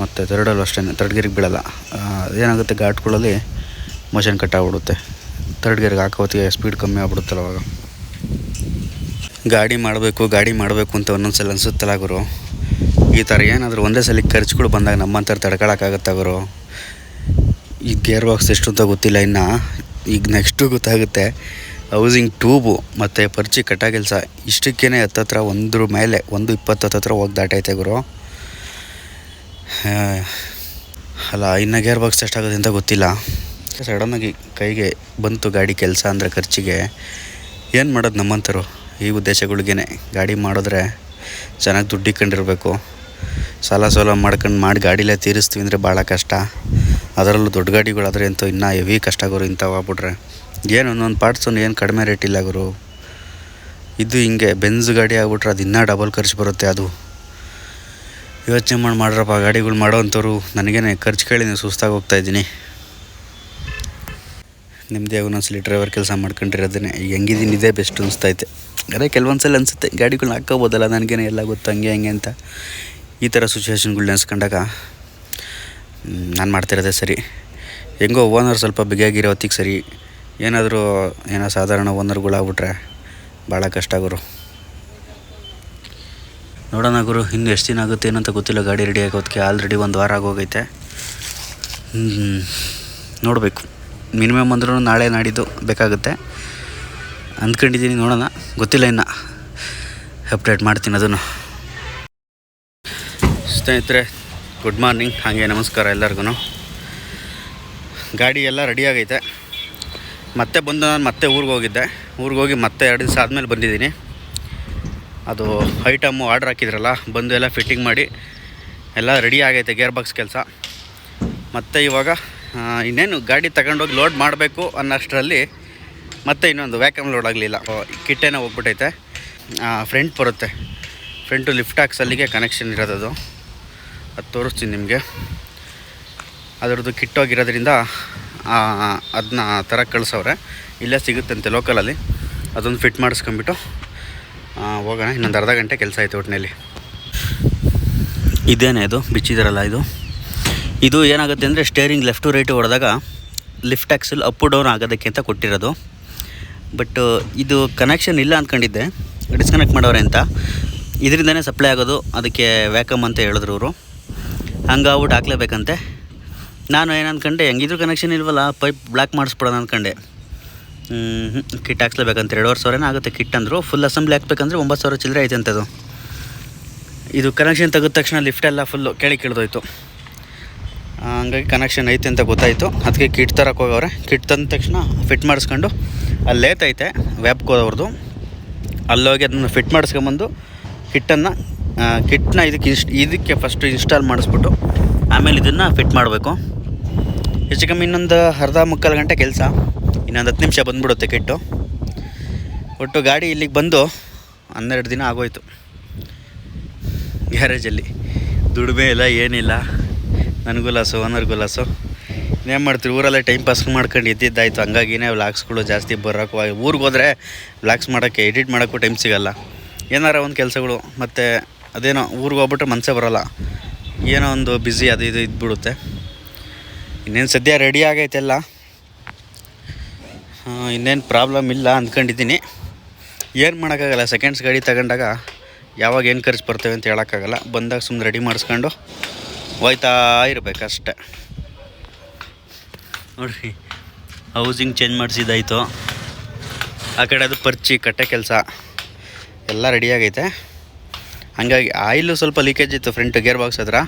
ಮತ್ತು ತರ್ಡಲ್ಲೂ ಅಷ್ಟೇ ತರ್ಡ್ ಗೇರಿಗೆ ಬೀಳಲ್ಲ. ಏನಾಗುತ್ತೆ ಘಾಟ್ಗಳಲ್ಲಿ ಮೋಷನ್ ಕಟ್ ಆಗ್ಬಿಡುತ್ತೆ. ತರ್ಡ್ ಗೇರ್ಗೆ ಹಾಕೋ ಹೊತ್ತಿಗೆ ಸ್ಪೀಡ್ ಕಮ್ಮಿ ಆಗ್ಬಿಡುತ್ತಲ್ಲ ಅವಾಗ. ಗಾಡಿ ಮಾಡಬೇಕು ಗಾಡಿ ಮಾಡಬೇಕು ಅಂತ ಒಂದೊಂದು ಸಲ ಅನಿಸುತ್ತಲ್ಲ ಗುರು. ಈ ಥರ ಏನಾದರೂ ಒಂದೇ ಸಲ ಖರ್ಚುಗಳು ಬಂದಾಗ ನಮ್ಮಂತರ ತಡ್ಕೊಳಕ್ಕಾಗತ್ತಾ ಗುರು? ಈ ಗೇರ್ ಬಾಕ್ಸ್ ಎಷ್ಟು ಅಂತ ಗೊತ್ತಿಲ್ಲ ಇನ್ನು. ಈಗ ನೆಕ್ಸ್ಟು ಗೊತ್ತಾಗುತ್ತೆ. ಹೌಸಿಂಗ್ ಟ್ಯೂಬು ಮತ್ತು ಪರ್ಚಿ ಕಟ್ಟ ಕೆಲಸ ಇಷ್ಟಕ್ಕೇ ಹತ್ತತ್ರ, ಒಂದ್ರ ಮೇಲೆ, ಒಂದು ಇಪ್ಪತ್ತು ಹತ್ತತ್ರ ಹೋಗಿ ದಾಟೈತೆ ಗುರು. ಅಲ್ಲ, ಇನ್ನು ಗೇರ್ ಬಾಕ್ಸ್ ಎಷ್ಟಾಗುತ್ತೆ ಗೊತ್ತಿಲ್ಲ. ಸಡನ್ನಾಗಿ ಕೈಗೆ ಬಂತು ಗಾಡಿ ಕೆಲಸ ಅಂದರೆ ಖರ್ಚಿಗೆ. ಏನು ಮಾಡೋದು ನಮ್ಮಂತರು ಈ ಉದ್ದೇಶಗಳಿಗೇನೆ ಗಾಡಿ ಮಾಡಿದ್ರೆ ಚೆನ್ನಾಗಿ ದುಡ್ಡು ಇಕ್ಕೊಂಡಿರಬೇಕು. ಸಾಲ ಸೋಲ ಮಾಡ್ಕೊಂಡು ಮಾಡಿ ಗಾಡಿಲೇ ತೀರಿಸ್ತೀವಿ ಅಂದರೆ ಭಾಳ ಕಷ್ಟ. ಅದರಲ್ಲೂ ದೊಡ್ಡ ಗಾಡಿಗಳಾದರೆ ಅಂತೂ ಇನ್ನೂ ಹೆವಿ ಕಷ್ಟ ಗುರು ಇಂಥವು ಆಗ್ಬಿಟ್ರೆ. ಏನು ಒಂದೊಂದು ಪಾರ್ಟ್ಸನ್ನು ಏನು ಕಡಿಮೆ ರೇಟ್ ಇಲ್ಲ ಗುರು. ಇದು ಹಿಂಗೆ ಬೆನ್ಸ್ ಗಾಡಿ ಆಗ್ಬಿಟ್ರೆ ಅದು ಇನ್ನೂ ಡಬಲ್ ಖರ್ಚು ಬರುತ್ತೆ ಅದು. ಯೋಚನೆ ಮಾಡಿ ಮಾಡ್ರಪ್ಪ, ಗಾಡಿಗಳು ಮಾಡೋ ಅಂಥವ್ರು ನನಗೇನೆ ಖರ್ಚು ಕೇಳಿ ಸುಸ್ತಾಗಿ ಹೋಗ್ತಾ ಇದ್ದೀನಿ. ನಿಮ್ಮದೇ ಒಂದೊಂದ್ಸಲಿ ಡ್ರೈವರ್ ಕೆಲಸ ಮಾಡ್ಕೊಂಡಿರೋದನ್ನೇ. ಈಗ ಹೆಂಗಿದ್ದೀನಿ ಇದೇ ಬೆಸ್ಟ್ ಅನಿಸ್ತೈತೆ ಅದೇ ಕೆಲವೊಂದು ಸಲ ಅನಿಸುತ್ತೆ ಗಾಡಿಗಳನ್ನ ಹಾಕ್ಕೋಬೋದಲ್ಲ, ನನಗೇನೆ ಎಲ್ಲ ಗೊತ್ತು, ಹಂಗೆ ಹಂಗೆ ಅಂತ. ಈ ಥರ ಸಿಚುವೇಶನ್ಗಳ್ನ ನೆನೆಸ್ಕೊಂಡಾಗ ನಾನು ಮಾಡ್ತಿರೋದೇ ಸರಿ. ಹೆಂಗೋ ಓನರ್ ಸ್ವಲ್ಪ ಬಿಗಿಯಾಗಿರೋ ಹೊತ್ತಿಗೆ ಸರಿ. ಏನಾದರೂ, ಏನೋ ಸಾಧಾರಣ ಓನರ್ಗಳಾಗ್ಬಿಟ್ರೆ ಭಾಳ ಕಷ್ಟ ಗುರು. ನೋಡೋಣ ಗುರು, ಇನ್ನು ಎಷ್ಟು ದಿನ ಆಗುತ್ತೆ ಏನಂತ ಗೊತ್ತಿಲ್ಲ. ಗಾಡಿ ರೆಡಿ ಆಗೋದಕ್ಕೆ ಆಲ್ರೆಡಿ ಒಂದು ವಾರ ಆಗೋಗೈತೆ. ನೋಡಬೇಕು. ಮಿನಿಮಮ್ ಅಂದ್ರೂ ನಾಳೆ ನಾಡಿದ್ದು ಬೇಕಾಗುತ್ತೆ. ಅಂದ್ಕೊಂಡಿದ್ದೀನಿ ನೋಡೋಣ. ಗೊತ್ತಿಲ್ಲ ಇನ್ನು. ಅಪ್ಡೇಟ್ ಮಾಡ್ತೀನಿ ಅದನ್ನು. ಸ್ನೇಹಿತರೆ ಗುಡ್ ಮಾರ್ನಿಂಗ್ ಹಾಗೆ ನಮಸ್ಕಾರ ಎಲ್ಲರಿಗೂ ಗಾಡಿ ಎಲ್ಲ ರೆಡಿ ಆಗೈತೆ. ಮತ್ತೆ ಬಂದು ನಾನು ಮತ್ತೆ ಊರಿಗೆ ಹೋಗಿದ್ದೆ. ಊರಿಗೆ ಹೋಗಿ ಮತ್ತೆ ಎರಡು ದಿವಸ ಆದಮೇಲೆ ಬಂದಿದ್ದೀನಿ. ಅದು ಐಟಮ್ಮು ಆರ್ಡ್ರ್ ಹಾಕಿದ್ರಲ್ಲ, ಬಂದು ಎಲ್ಲ ಫಿಟ್ಟಿಂಗ್ ಮಾಡಿ, ಎಲ್ಲ ರೆಡಿ ಆಗೈತೆ ಗೇರ್ ಬಾಕ್ಸ್ ಕೆಲಸ. ಮತ್ತು ಇವಾಗ ಇನ್ನೇನು ಗಾಡಿ ತಗೊಂಡೋಗಿ ಲೋಡ್ ಮಾಡಬೇಕು ಅನ್ನೋಷ್ಟರಲ್ಲಿ ಮತ್ತೆ ಇನ್ನೊಂದು ವ್ಯಾಕಮ್ ಲೋಡ್ ಆಗಲಿಲ್ಲ. ಕಿಟ್ಟೇನ ಹೋಗ್ಬಿಟ್ಟೈತೆ ಫ್ರಂಟ್ ಬರುತ್ತೆ. ಫ್ರಂಟು ಲಿಫ್ಟ್ ಹಾಕ್ಸಲ್ಲಿಗೆ ಕನೆಕ್ಷನ್ ಇರೋದದು ಅದು. ತೋರಿಸ್ತೀನಿ ನಿಮಗೆ. ಅದರದ್ದು ಕಿಟ್ಟೋಗಿರೋದ್ರಿಂದ ಅದನ್ನ ಥರ ಕಳಿಸವ್ರೆ. ಇಲ್ಲೇ ಸಿಗುತ್ತಂತೆ ಲೋಕಲಲ್ಲಿ ಅದೊಂದು ಫಿಟ್ ಮಾಡಿಸ್ಕೊಂಬಿಟ್ಟು ಹೋಗೋಣ, ಇನ್ನೊಂದು ಅರ್ಧ ಗಂಟೆ ಕೆಲಸ ಆಯಿತು ಒಟ್ಟಿನಲ್ಲಿ ಇದೇನೇ ಇದು, ಬಿಚ್ಚಿದಾರಲ್ಲ ಇದು. ಇದು ಏನಾಗುತ್ತೆ ಅಂದರೆ ಸ್ಟೇರಿಂಗ್ ಲೆಫ್ಟ್ ಟು ರೈಟ್ ಹೊಡೆದಾಗ ಲಿಫ್ಟ್ ಆ್ಯಕ್ಸಲ್ ಅಪ್ ಡೌನ್ ಆಗೋದಕ್ಕೆ ಅಂತ ಕೊಟ್ಟಿರೋದು. ಬಟ್ ಇದು ಕನೆಕ್ಷನ್ ಇಲ್ಲ ಅಂದ್ಕೊಂಡಿದ್ದೆ ಡಿಸ್ಕನೆಕ್ಟ್ ಮಾಡೋರೆ ಅಂತ. ಇದರಿಂದನೇ ಸಪ್ಲೈ ಆಗೋದು, ಅದಕ್ಕೆ ವ್ಯಾಕಮ್ ಅಂತ ಹೇಳಿದ್ರು ಇವರು. ಹಂಗಾಗ್ಬಿಟ್ಟು ಹಾಕ್ಲೇಬೇಕಂತೆ. ನಾನು ಏನು ಅಂದ್ಕೊಂಡೆ ಹೆಂಗಿದ್ರು ಕನೆಕ್ಷನ್ ಇಲ್ವಲ್ಲ ಪೈಪ್ ಬ್ಲ್ಯಾಕ್ ಮಾಡಿಸ್ಬಿಡೋಣ ಅಂದ್ಕೊಂಡೆ ಕಿಟ್ ಹಾಕ್ಸ್ಲೇಬೇಕಂತ ಎರಡುವರೆ ಸಾವಿರನೇ ಆಗುತ್ತೆ ಕಿಟ್ ಅಂದರು. ಫುಲ್ ಅಸೆಂಬ್ಲಿ ಹಾಕ್ಬೇಕಂದ್ರೆ ಒಂಬತ್ತು ಸಾವಿರ ಚಿಲ್ಲರೆ ಐತೆ ಅಂತದು. ಇದು ಕನೆಕ್ಷನ್ ತೆಗೆದ ತಕ್ಷಣ ಲಿಫ್ಟೆಲ್ಲ ಫುಲ್ಲು ಕೆಳಗೆ ಕಿಳಿದೋಯ್ತು ಹಂಗಾಗಿ ಕನೆಕ್ಷನ್ ಐತೆ ಅಂತ ಗೊತ್ತಾಯಿತು. ಅದಕ್ಕೆ ಕಿಟ್ ತರಕ್ಕೆ ಹೋಗವ್ರೆ. ಕಿಟ್ ತಂದ ತಕ್ಷಣ ಫಿಟ್ ಮಾಡಿಸ್ಕೊಂಡು ಅಲ್ಲಿ ಲೇತೈತೆ ವೆಬ್ಕೋದವ್ರದ್ದು ಅಲ್ಲೋಗಿ ಅದನ್ನು ಫಿಟ್ ಮಾಡಿಸ್ಕೊಂಬಂದು ಕಿಟ್ಟನ್ನು ಕಿಟ್ನ ಇದಕ್ಕೆ ಇನ್ಸ್ಟ್ ಇದಕ್ಕೆ ಫಸ್ಟು ಇನ್ಸ್ಟಾಲ್ ಮಾಡಿಸ್ಬಿಟ್ಟು ಆಮೇಲೆ ಇದನ್ನು ಫಿಟ್ ಮಾಡಬೇಕು. ಹೆಚ್ಚು ಕಮ್ಮಿ ಇನ್ನೊಂದು ಅರ್ಧ ಮುಕ್ಕಾಲು ಗಂಟೆ ಕೆಲಸ. ಇನ್ನೊಂದು ಹತ್ತು ನಿಮಿಷ ಬಂದ್ಬಿಡುತ್ತೆ ಕೆಟ್ಟು. ಒಟ್ಟು ಗಾಡಿ ಇಲ್ಲಿಗೆ ಬಂದು ಹನ್ನೆರಡು ದಿನ ಆಗೋಯ್ತು. ಗ್ಯಾರೇಜಲ್ಲಿ ದುಡಿಮೆ ಇಲ್ಲ, ಏನಿಲ್ಲ. ನನಗೂ ಲಾಸು ಓನರ್ಗೂ ಲಾಸು ಇನ್ನೇನು ಮಾಡ್ತೀವಿ ಊರಲ್ಲೇ ಟೈಮ್ ಪಾಸ್ ಮಾಡ್ಕೊಂಡು ಇದ್ದಿದ್ದಾಯಿತು. ಹಂಗಾಗಿನೇ ವ್ಲಾಗ್ಸ್ಗಳು ಜಾಸ್ತಿ ಬರೋಕ್ಕೂ ಊರಿಗೆ ಹೋದರೆ ವ್ಲಾಗ್ಸ್ ಮಾಡೋಕ್ಕೆ ಎಡಿಟ್ ಮಾಡೋಕ್ಕೂ ಟೈಮ್ ಸಿಗಲ್ಲ. ಏನಾರ ಒಂದು ಕೆಲಸಗಳು, ಮತ್ತು ಅದೇನೋ ಊರಿಗೆ ಹೋಗ್ಬಿಟ್ರೆ ಮನಸ್ಸೇ ಬರೋಲ್ಲ. ಏನೋ ಒಂದು ಬ್ಯುಸಿ ಅದು ಇದು ಇದ್ಬಿಡುತ್ತೆ. ಇನ್ನೇನು ಸದ್ಯ ರೆಡಿ ಆಗೈತೆಲ್ಲ ಇನ್ನೇನು ಪ್ರಾಬ್ಲಮ್ ಇಲ್ಲ ಅಂದ್ಕೊಂಡಿದ್ದೀನಿ. ಏನು ಮಾಡೋಕ್ಕಾಗಲ್ಲ ಸೆಕೆಂಡ್ಸ್ ಗಾಡಿ ತಗೊಂಡಾಗ ಯಾವಾಗ ಏನು ಖರ್ಚು ಬರ್ತೇವೆ ಅಂತ ಹೇಳೋಕ್ಕಾಗಲ್ಲ. ಬಂದಾಗ ಸುಮ್ಮನೆ ರೆಡಿ ಮಾಡಿಸ್ಕೊಂಡು ಹೋಯ್ತಾ ಇರಬೇಕಷ್ಟೆ. ನೋಡ್ರಿ ಹೌಸಿಂಗ್ ಚೇಂಜ್ ಮಾಡಿಸಿದ್ದಾಯಿತು. ಆ ಕಡೆ ಅದು ಪರ್ಚಿ, ಕಟ್ಟೆ ಕೆಲಸ, ಎಲ್ಲ ರೆಡಿಯಾಗೈತೆ ಹಂಗಾಗಿ ಆಯಿಲು ಸ್ವಲ್ಪ ಲೀಕೇಜ್ ಇತ್ತು ಫ್ರಂಟ್ ಗೇರ್ ಬಾಕ್ಸ್ ಹತ್ರ.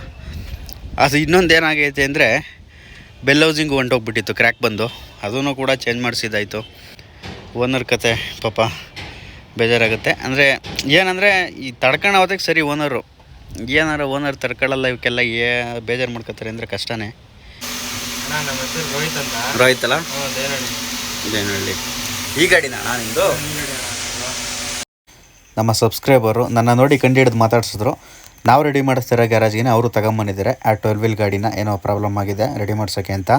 ಅದು ಇನ್ನೊಂದು ಏನಾಗೈತೆ ಅಂದರೆ ಬೆಲ್ ಹೌಸಿಂಗು ಹೊಂಟೋಗ್ಬಿಟ್ಟಿತ್ತು ಕ್ರ್ಯಾಕ್ ಬಂದು. ಅದನ್ನು ಕೂಡ ಚೇಂಜ್ ಮಾಡಿಸಿದ್ದಾಯಿತು. ಓನರ್ ಕತೆ ಪಾಪ. ಬೇಜಾರಾಗುತ್ತೆ. ಅಂದರೆ ಏನಂದರೆ ಈ ತಡ್ಕೊಂಡು ಹೋದಕ್ಕೆ ಸರಿ ಓನರು ಏನಾರ ಓನರ್ ತಡ್ಕೊಳ್ಳಲ್ಲ ಇವಕ್ಕೆಲ್ಲ ಏ ಬೇಜಾರು ಮಾಡ್ಕೋತಾರೆ ಅಂದರೆ ಕಷ್ಟನೇ. ರೋಹಿತ್ ಅಲ್ಲ? ದೇನಹಳ್ಳಿ ಈ ಗಾಡಿನ ನಿಮ್ಮದು ನಮ್ಮ ಸಬ್ಸ್ಕ್ರೈಬರು ನನ್ನ ನೋಡಿ ಕಂಡು ಹಿಡಿದು ಮಾತಾಡ್ಸಿದ್ರು. ನಾವು ರೆಡಿ ಮಾಡಿಸ್ತಿರೋ ಗ್ಯಾರೇಜ್ಗೆ ಅವರು ತಗೊಂಬಂದಿದ್ದಾರೆ, ಆ ಟ್ವೆಲ್ ವೀಲ್ ಗಾಡಿನ ಏನೋ ಪ್ರಾಬ್ಲಮ್ ಆಗಿದೆ ರೆಡಿ ಮಾಡ್ಸೋಕ್ಕೆ ಅಂತ.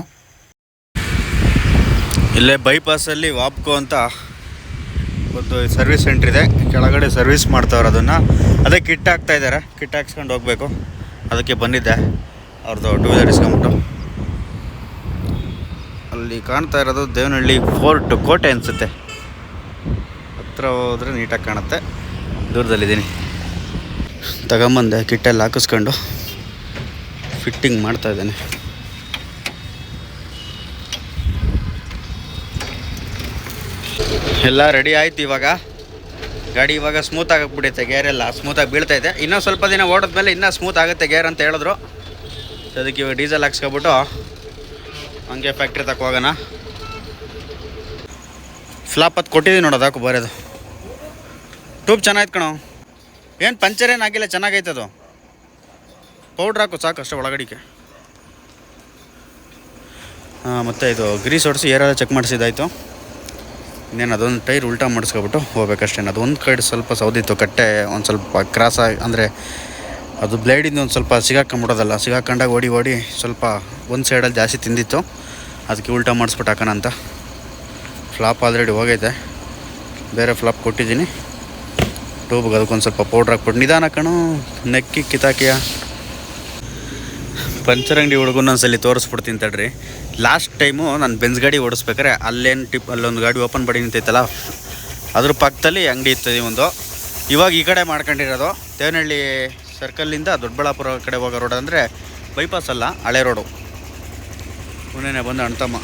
ಇಲ್ಲೇ ಬೈಪಾಸಲ್ಲಿ ವಾಪ್ಕೋ ಅಂತ ಒಂದು ಸರ್ವಿಸ್ ಸೆಂಟ್ರ್ ಇದೆ. ಕೆಳಗಡೆ ಸರ್ವಿಸ್ ಮಾಡ್ತಾವ್ರೆ ಅದನ್ನು. ಅದೇ ಕಿಟ್ ಹಾಕ್ತಾ ಇದ್ದಾರೆ. ಕಿಟ್ ಹಾಕ್ಸ್ಕೊಂಡು ಹೋಗಬೇಕು. ಅದಕ್ಕೆ ಬಂದಿದ್ದೆ. ಅವ್ರದ್ದು ಟೂ ವೀಲರ್ ಇಸ್ಕೊಂಬಿಟ್ಟು ಅಲ್ಲಿ ಕಾಣ್ತಾ ಇರೋದು ದೇವನಹಳ್ಳಿ ಫೋರ್ಟ್, ಕೋಟೆ ಅನಿಸುತ್ತೆ. ಹತ್ರ ಹೋದರೆ ನೀಟಾಗಿ ಕಾಣುತ್ತೆ. ದೂರದಲ್ಲಿದ್ದೀನಿ. ತಗೊಂಬಂದೆ ಕಿಟ್ಟಲ್ಲಿ ಹಾಕಿಸ್ಕೊಂಡು ಫಿಟ್ಟಿಂಗ್ ಮಾಡ್ತಾ ಇದ್ದೇನೆ. ಎಲ್ಲ ರೆಡಿ ಆಯ್ತು ಇವಾಗ. ಗಾಡಿ ಇವಾಗ ಸ್ಮೂತ್ ಆಗಿಬಿಡುತ್ತೆ ಗೇರ್ ಎಲ್ಲ ಸ್ಮೂತಾಗಿ ಬೀಳ್ತಾ ಇದೆ. ಇನ್ನೂ ಸ್ವಲ್ಪ ದಿನ ಓಡಿದ್ಮೇಲೆ ಇನ್ನೂ ಸ್ಮೂತ್ ಆಗುತ್ತೆ ಗೇರ್ ಅಂತ ಹೇಳಿದ್ರು. ಅದಕ್ಕೆ ಇವಾಗ ಡೀಸೆಲ್ ಹಾಕ್ಸ್ಕೊಬಿಟ್ಟು ಹಂಗೆ ಫ್ಯಾಕ್ಟ್ರಿ ತಕ್ಕ ಹೋಗೋಣ. ಫ್ಲಾಪ್ ಅದು ಕೊಟ್ಟಿದ್ದೀನಿ ನೋಡೋದು ಹಾಕು ಬರೋದು ಟೂಬ್ ಚೆನ್ನಾಗಿತ್ತು ಕಣೋ. ಏನು ಪಂಚರ್ ಏನು ಆಗಿಲ್ಲ, ಚೆನ್ನಾಗೈತೆ ಅದು. ಪೌಡ್ರ್ ಹಾಕು, ಸಾಕು ಅಷ್ಟೇ ಒಳಗಡಿಕೆ ಹಾಂ ಮತ್ತು ಇದು ಗ್ರೀಸ್ ಹೊಡಿಸಿ ಏರೆಲ್ಲ ಚೆಕ್ ಮಾಡಿಸಿದ್ದಾಯಿತು. ಇನ್ನೇನು ಅದೊಂದು ಟೈರ್ ಉಲ್ಟಾ ಮಾಡಿಸ್ಕೊಬಿಟ್ಟು ಹೋಗ್ಬೇಕಷ್ಟೇ ಅದು ಒಂದು ಕಡೆ ಸ್ವಲ್ಪ ಸೌದಿತ್ತು, ಕಟ್ಟೆ ಒಂದು ಸ್ವಲ್ಪ ಕ್ರಾಸ್ ಆಗಿ, ಅಂದರೆ ಅದು ಬ್ಲೇಡಿಂದ ಒಂದು ಸ್ವಲ್ಪ ಸಿಗಾಕೊಂಬಿಡೋದಲ್ಲ ಸಿಗಾಕೊಂಡಾಗ ಓಡಿ ಓಡಿ ಸ್ವಲ್ಪ ಒಂದು ಸೈಡಲ್ಲಿ ಜಾಸ್ತಿ ತಿಂದಿತ್ತು. ಅದಕ್ಕೆ ಉಲ್ಟಾ ಮಾಡಿಸ್ಬಿಟ್ಟು ಹಾಕೋಣ ಅಂತ. ಫ್ಲಾಪ್ ಆಲ್ರೆಡಿ ಹೋಗೈತೆ. ಬೇರೆ ಫ್ಲಾಪ್ ಕೊಟ್ಟಿದ್ದೀನಿ. ಟ್ಯೂಬ್ಗೆ ಅದಕ್ಕೊಂದು ಸ್ವಲ್ಪ ಪೌಡ್ರ್ ಹಾಕ್ಬಿಟ್ಟು ನಿಧಾನ ಕಣು, ನೆಕ್ಕಿ ಕಿತಾಕಿಯ. ಪಂಚರ್ ಅಂಗಡಿ ಹುಡುಗನ ಒಂದ್ಸಲಿ ತೋರಿಸ್ಬಿಡ್ತೀನಿ ತಡ್ರಿ. ಲಾಸ್ಟ್ ಟೈಮು ನಾನು ಬೆನ್ಸ್ ಗಾಡಿ ಓಡಿಸ್ಬೇಕಾರೆ ಅಲ್ಲೇನು ಟಿಪ್ ಅಲ್ಲೊಂದು ಗಾಡಿ ಓಪನ್ ಮಾಡಿ ನಿಂತೈತಲ್ಲ? ಅದ್ರ ಪಕ್ಕದಲ್ಲಿ ಅಂಗಡಿ ಇತ್ತು ಒಂದು. ಇವಾಗ ಈ ಕಡೆ ಮಾಡ್ಕೊಂಡಿರೋದು. ದೇವನಹಳ್ಳಿ ಸರ್ಕಲ್ಲಿಂದ ದೊಡ್ಡಬಳ್ಳಾಪುರ ಕಡೆ ಹೋಗೋ ರೋಡ್ ಅಂದರೆ ಬೈಪಾಸ್ ಅಲ್ಲ, ಹಳೆ ರೋಡು ಮುನ್ನೆನೆ ಬಂದು ಅಣ್ತಮ್ಮ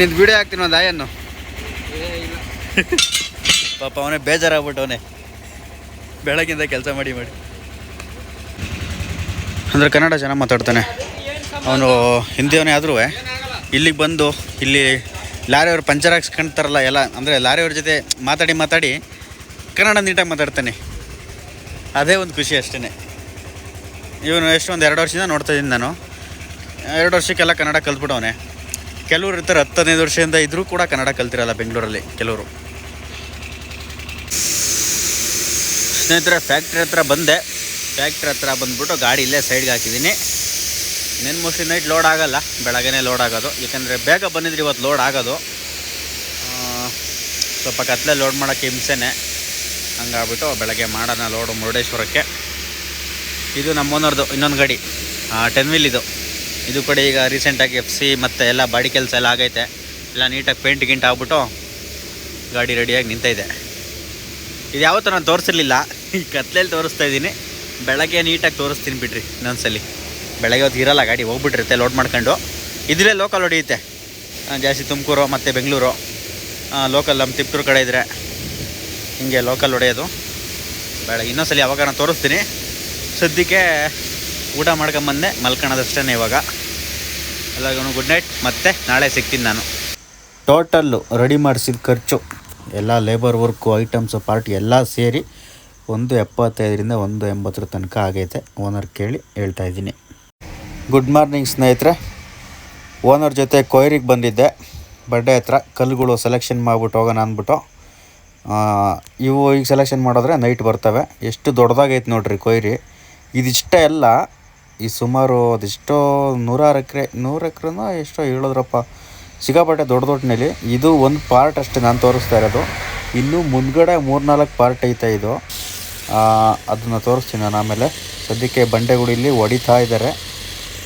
ನಿಂದು ವಿಡಿಯೋ ಹಾಕ್ತೀನಿ ಒಂದು ಆಯನ್ನು ಪಾಪ ಅವನೇ ಬೇಜಾರಾಗ್ಬಿಟ್ಟವನೇ. ಬೆಳಗಿಂದ ಕೆಲಸ ಮಾಡಿ ಮಾಡಿ. ಅಂದರೆ ಕನ್ನಡ ಚೆನ್ನಾಗಿ ಮಾತಾಡ್ತಾನೆ. ಅವನು ಹಿಂದಿಯವನೇ ಆದ್ರೂ ಇಲ್ಲಿಗೆ ಬಂದು, ಇಲ್ಲಿ ಲಾರಿಯವ್ರು ಪಂಚರ್ ಹಾಕ್ಸ್ಕೊಂತಾರಲ್ಲ ಎಲ್ಲ, ಅಂದರೆ ಲಾರಿಯವ್ರ ಜೊತೆ ಮಾತಾಡಿ ಮಾತಾಡಿ ಕನ್ನಡ ನೀಟಾಗಿ ಮಾತಾಡ್ತಾನೆ. ಅದೇ ಒಂದು ಖುಷಿ ಅಷ್ಟೇ ಇವನು ಎಷ್ಟು ಒಂದು ಎರಡು ವರ್ಷದಿಂದ ನೋಡ್ತಾ ಇದ್ದೀನಿ ನಾನು. ಎರಡು ವರ್ಷಕ್ಕೆಲ್ಲ ಕನ್ನಡ ಕಲ್ತ್ಬಿಟ್ಟವನೆ. ಕೆಲವ್ರು ಇರ್ತಾರೆ ಹತ್ತು ವರ್ಷದಿಂದ ಇದ್ರೂ ಕೂಡ ಕನ್ನಡ ಕಲ್ತಿರಲ್ಲ ಬೆಂಗಳೂರಲ್ಲಿ ಕೆಲವರು. ಸ್ನೇಹಿತರೆ ಫ್ಯಾಕ್ಟ್ರಿ ಹತ್ರ ಬಂದೆ. ಫ್ಯಾಕ್ಟ್ರಿ ಹತ್ರ ಬಂದ್ಬಿಟ್ಟು ಗಾಡಿ ಇಲ್ಲೇ ಸೈಡ್ಗೆ ಹಾಕಿದ್ದೀನಿ. ನೆನ್ ಮೋಸ್ಟ್ಲಿ ನೈಟ್ ಲೋಡ್ ಆಗಲ್ಲ ಬೆಳಗ್ಗೆ ಲೋಡ್ ಆಗೋದು. ಯಾಕಂದರೆ ಬೇಗ ಬಂದಿದ್ರೆ ಇವತ್ತು ಲೋಡ್ ಆಗೋದು. ಸ್ವಲ್ಪ ಕತ್ಲೆ ಲೋಡ್ ಮಾಡೋಕ್ಕೆ ಹಿಂಸೆನೆ. ಹಂಗಾಗ್ಬಿಟ್ಟು ಬೆಳಗ್ಗೆ ಮಾಡೋಣ ಲೋಡು ಮುರುಡೇಶ್ವರಕ್ಕೆ. ಇದು ನಮ್ಮ ಓನರ್ದು ಇನ್ನೊಂದು ಗಾಡಿ. ಟೆನ್ ವೀಲ್ ಇದು. ಇದು ಕೂಡ ಈಗ ರೀಸೆಂಟಾಗಿ ಎಫ್ ಸಿ ಮತ್ತು ಎಲ್ಲ ಬಾಡಿ ಕೆಲಸ ಎಲ್ಲ ಆಗೈತೆ. ಎಲ್ಲ ನೀಟಾಗಿ ಪೇಂಟ್ ಗಿಂಟ್ ಆಗ್ಬಿಟ್ಟು ಗಾಡಿ ರೆಡಿಯಾಗಿ ನಿಂತೈತೆ ಇದು. ಯಾವತ್ತೂ ನಾನು ತೋರಿಸಿರ್ಲಿಲ್ಲ. ಈ ಕತ್ಲೇಲಿ ತೋರಿಸ್ತಾ ಇದ್ದೀನಿ. ಬೆಳಗ್ಗೆ ನೀಟಾಗಿ ತೋರಿಸ್ತೀನಿ ಬಿಡ್ರಿ ಇನ್ನೊಂದ್ಸಲಿ. ಬೆಳಗ್ಗೆ ಹೊತ್ತು ಇರಲ್ಲ, ಗಾಡಿ ಹೋಗ್ಬಿಟ್ಟಿರುತ್ತೆ ಲೋಡ್ ಮಾಡ್ಕೊಂಡು. ಇದ್ರೆ ಲೋಕಲ್ ಹೊಡೆಯುತ್ತೆ. ಜಾಸ್ತಿ ತುಮಕೂರು ಮತ್ತು ಬೆಂಗಳೂರು. ಲೋಕಲ್ ನಮ್ಮ ತಿಪ್ಟೂರು ಕಡೆ ಇದ್ದರೆ ಹಿಂಗೆ ಲೋಕಲ್ ಹೊಡೆಯೋದು. ಬೆಳಗ್ಗೆ ಇನ್ನೊಂದ್ಸಲಿ ಯಾವಾಗ ನಾನು ತೋರಿಸ್ತೀನಿ. ಸದ್ಯಕ್ಕೆ ಊಟ ಮಾಡ್ಕೊಂಬಂದೆ ಮಲ್ಕೊಳೋದಷ್ಟೇ ಇವಾಗ. ಎಲ್ಲರಿಗೂ ಗುಡ್ ನೈಟ್ ಮತ್ತೆ ನಾಳೆ ಸಿಗ್ತೀನಿ ನಾನು. ಟೋಟಲ್ಲು ರೆಡಿ ಮಾಡಿಸಿದ ಖರ್ಚು, ಎಲ್ಲ ಲೇಬರ್ ವರ್ಕು ಐಟಮ್ಸು ಪಾರ್ಟಿ ಎಲ್ಲ ಸೇರಿ ಒಂದು ಎಪ್ಪತ್ತೈದರಿಂದ ಒಂದು ಎಂಬತ್ತರ ತನಕ ಆಗೈತೆ. ಓನರ್ ಕೇಳಿ ಹೇಳ್ತಾ ಇದ್ದೀನಿ. ಗುಡ್ ಮಾರ್ನಿಂಗ್ ಸ್ನೇಹಿತರೆ. ಓನರ್ ಜೊತೆ ಕೊಯ್ರಿಗೆ ಬಂದಿದ್ದೆ. ಬರ್ಡೆ ಹತ್ರ ಕಲ್ಲುಗಳು ಸೆಲೆಕ್ಷನ್ ಮಾಡಿಬಿಟ್ಟು ಹೋಗೋಣ ಅಂದ್ಬಿಟ್ಟು. ಇವು ಈಗ ಸೆಲೆಕ್ಷನ್ ಮಾಡಿದ್ರೆ ನೈಟ್ ಬರ್ತವೆ. ಎಷ್ಟು ದೊಡ್ಡದಾಗೈತೆ ನೋಡ್ರಿ ಕೊಯ್ರಿ. ಇದಿಷ್ಟೇ ಅಲ್ಲ ಈ ಸುಮಾರು ಅದೆಷ್ಟೋ ನೂರಾರು ಎಕರೆ, ನೂರು ಎಕ್ರೆನೋ ಎಷ್ಟೋ ಹೇಳಿದ್ರಪ್ಪ. ಸಿಕ್ಕಾಪಟ್ಟೆ ದೊಡ್ಡ ದೊಡ್ಡ ನೆಲೆ ಇದು ಒಂದು ಪಾರ್ಟ್ ಅಷ್ಟೇ ನಾನು ತೋರಿಸ್ತಾ ಇರೋದು. ಇನ್ನೂ ಮುಂದ್ಗಡೆ ಮೂರ್ನಾಲ್ಕು ಪಾರ್ಟ್ ಐತೆ ಇದು. ಅದನ್ನು ತೋರಿಸ್ತೀನಿ ನಾನು ಆಮೇಲೆ. ಸದ್ಯಕ್ಕೆ ಬಂಡೆಗುಡಿಲಿ ಹೊಡಿತಾ ಇದ್ದಾರೆ.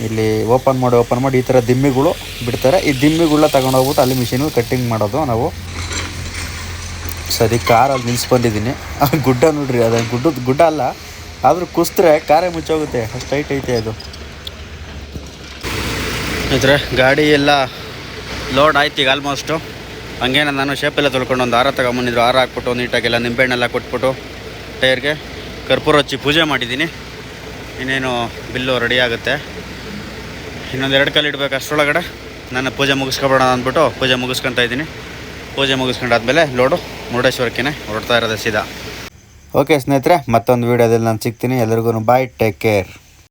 ಇಲ್ಲಿ ಓಪನ್ ಮಾಡಿ ಓಪನ್ ಮಾಡಿ ಈ ಥರ ದಿಮ್ಮಿಗಳು ಬಿಡ್ತಾರೆ. ಈ ದಿಮ್ಮಿಗಳನ್ನ ತಗೊಂಡೋಗ್ಬಿಟ್ಟು ಅಲ್ಲಿ ಮಿಷಿನಲ್ಲಿ ಕಟ್ಟಿಂಗ್ ಮಾಡೋದು ನಾವು. ಸರಿ, ಕಾರಲ್ಲಿ ನಿಲ್ಸಿ ಬಂದಿದ್ದೀನಿ ಗುಡ್ಡ ನೋಡ್ರಿ, ಅದು ಗುಡ್ಡದ ಗುಡ್ಡ ಅಲ್ಲ. ಆದರೂ ಕುಸಿದ್ರೆ ಕಾರೇ ಮುಚ್ಚೋಗುತ್ತೆ. ಅಷ್ಟು ಟೈಟ್ ಐತೆ ಅದು. ಇದ್ರೆ ಗಾಡಿ ಎಲ್ಲ ಲೋಡ್ ಆಯ್ತು ಈಗ ಆಲ್ಮೋಸ್ಟು ಹಂಗೇನ ನಾನು ಶೇಪೆಲ್ಲ ತೊಳ್ಕೊಂಡು ಒಂದು ಹಾರ ತಗೊಂಬಂದಿದ್ರು. ಹಾರ ಹಾಕ್ಬಿಟ್ಟು, ನೀಟಾಗೆಲ್ಲ ನಿಂಬೆಹಣ್ಣೆಲ್ಲ ಕೊಟ್ಬಿಟ್ಟು, ಟೈರ್ಗೆ ಕರ್ಪೂರ ಹಚ್ಚಿ ಪೂಜೆ ಮಾಡಿದ್ದೀನಿ. ಇನ್ನೇನು ಬಿಲ್ಲು ರೆಡಿ ಆಗುತ್ತೆ. ಇನ್ನೊಂದು ಎರಡು ಕಲ್ಲು ಇಡಬೇಕು ಅಷ್ಟರೊಳಗಡೆ. ನಾನು ಪೂಜೆ ಮುಗಿಸ್ಕೊಬೋಣ ಅಂದ್ಬಿಟ್ಟು ಪೂಜೆ ಮುಗಿಸ್ಕೊತಾ ಇದ್ದೀನಿ. ಪೂಜೆ ಮುಗಿಸ್ಕೊಂಡಾದ್ಮೇಲೆ ಲೋಡು ಮುರುಡೇಶ್ವರಕ್ಕೆ ಹೊರಡ್ತಾ ಇರೋದು ಸೀದಾ. ಓಕೆ ಸ್ನೇಹಿತರೆ ಮತ್ತೊಂದು ವೀಡಿಯೋದಲ್ಲಿ ನಾನು ಸಿಗ್ತೀನಿ. ಎಲ್ಲರಿಗೂ ಬಾಯ್ ಟೇಕ್ ಕೇರ್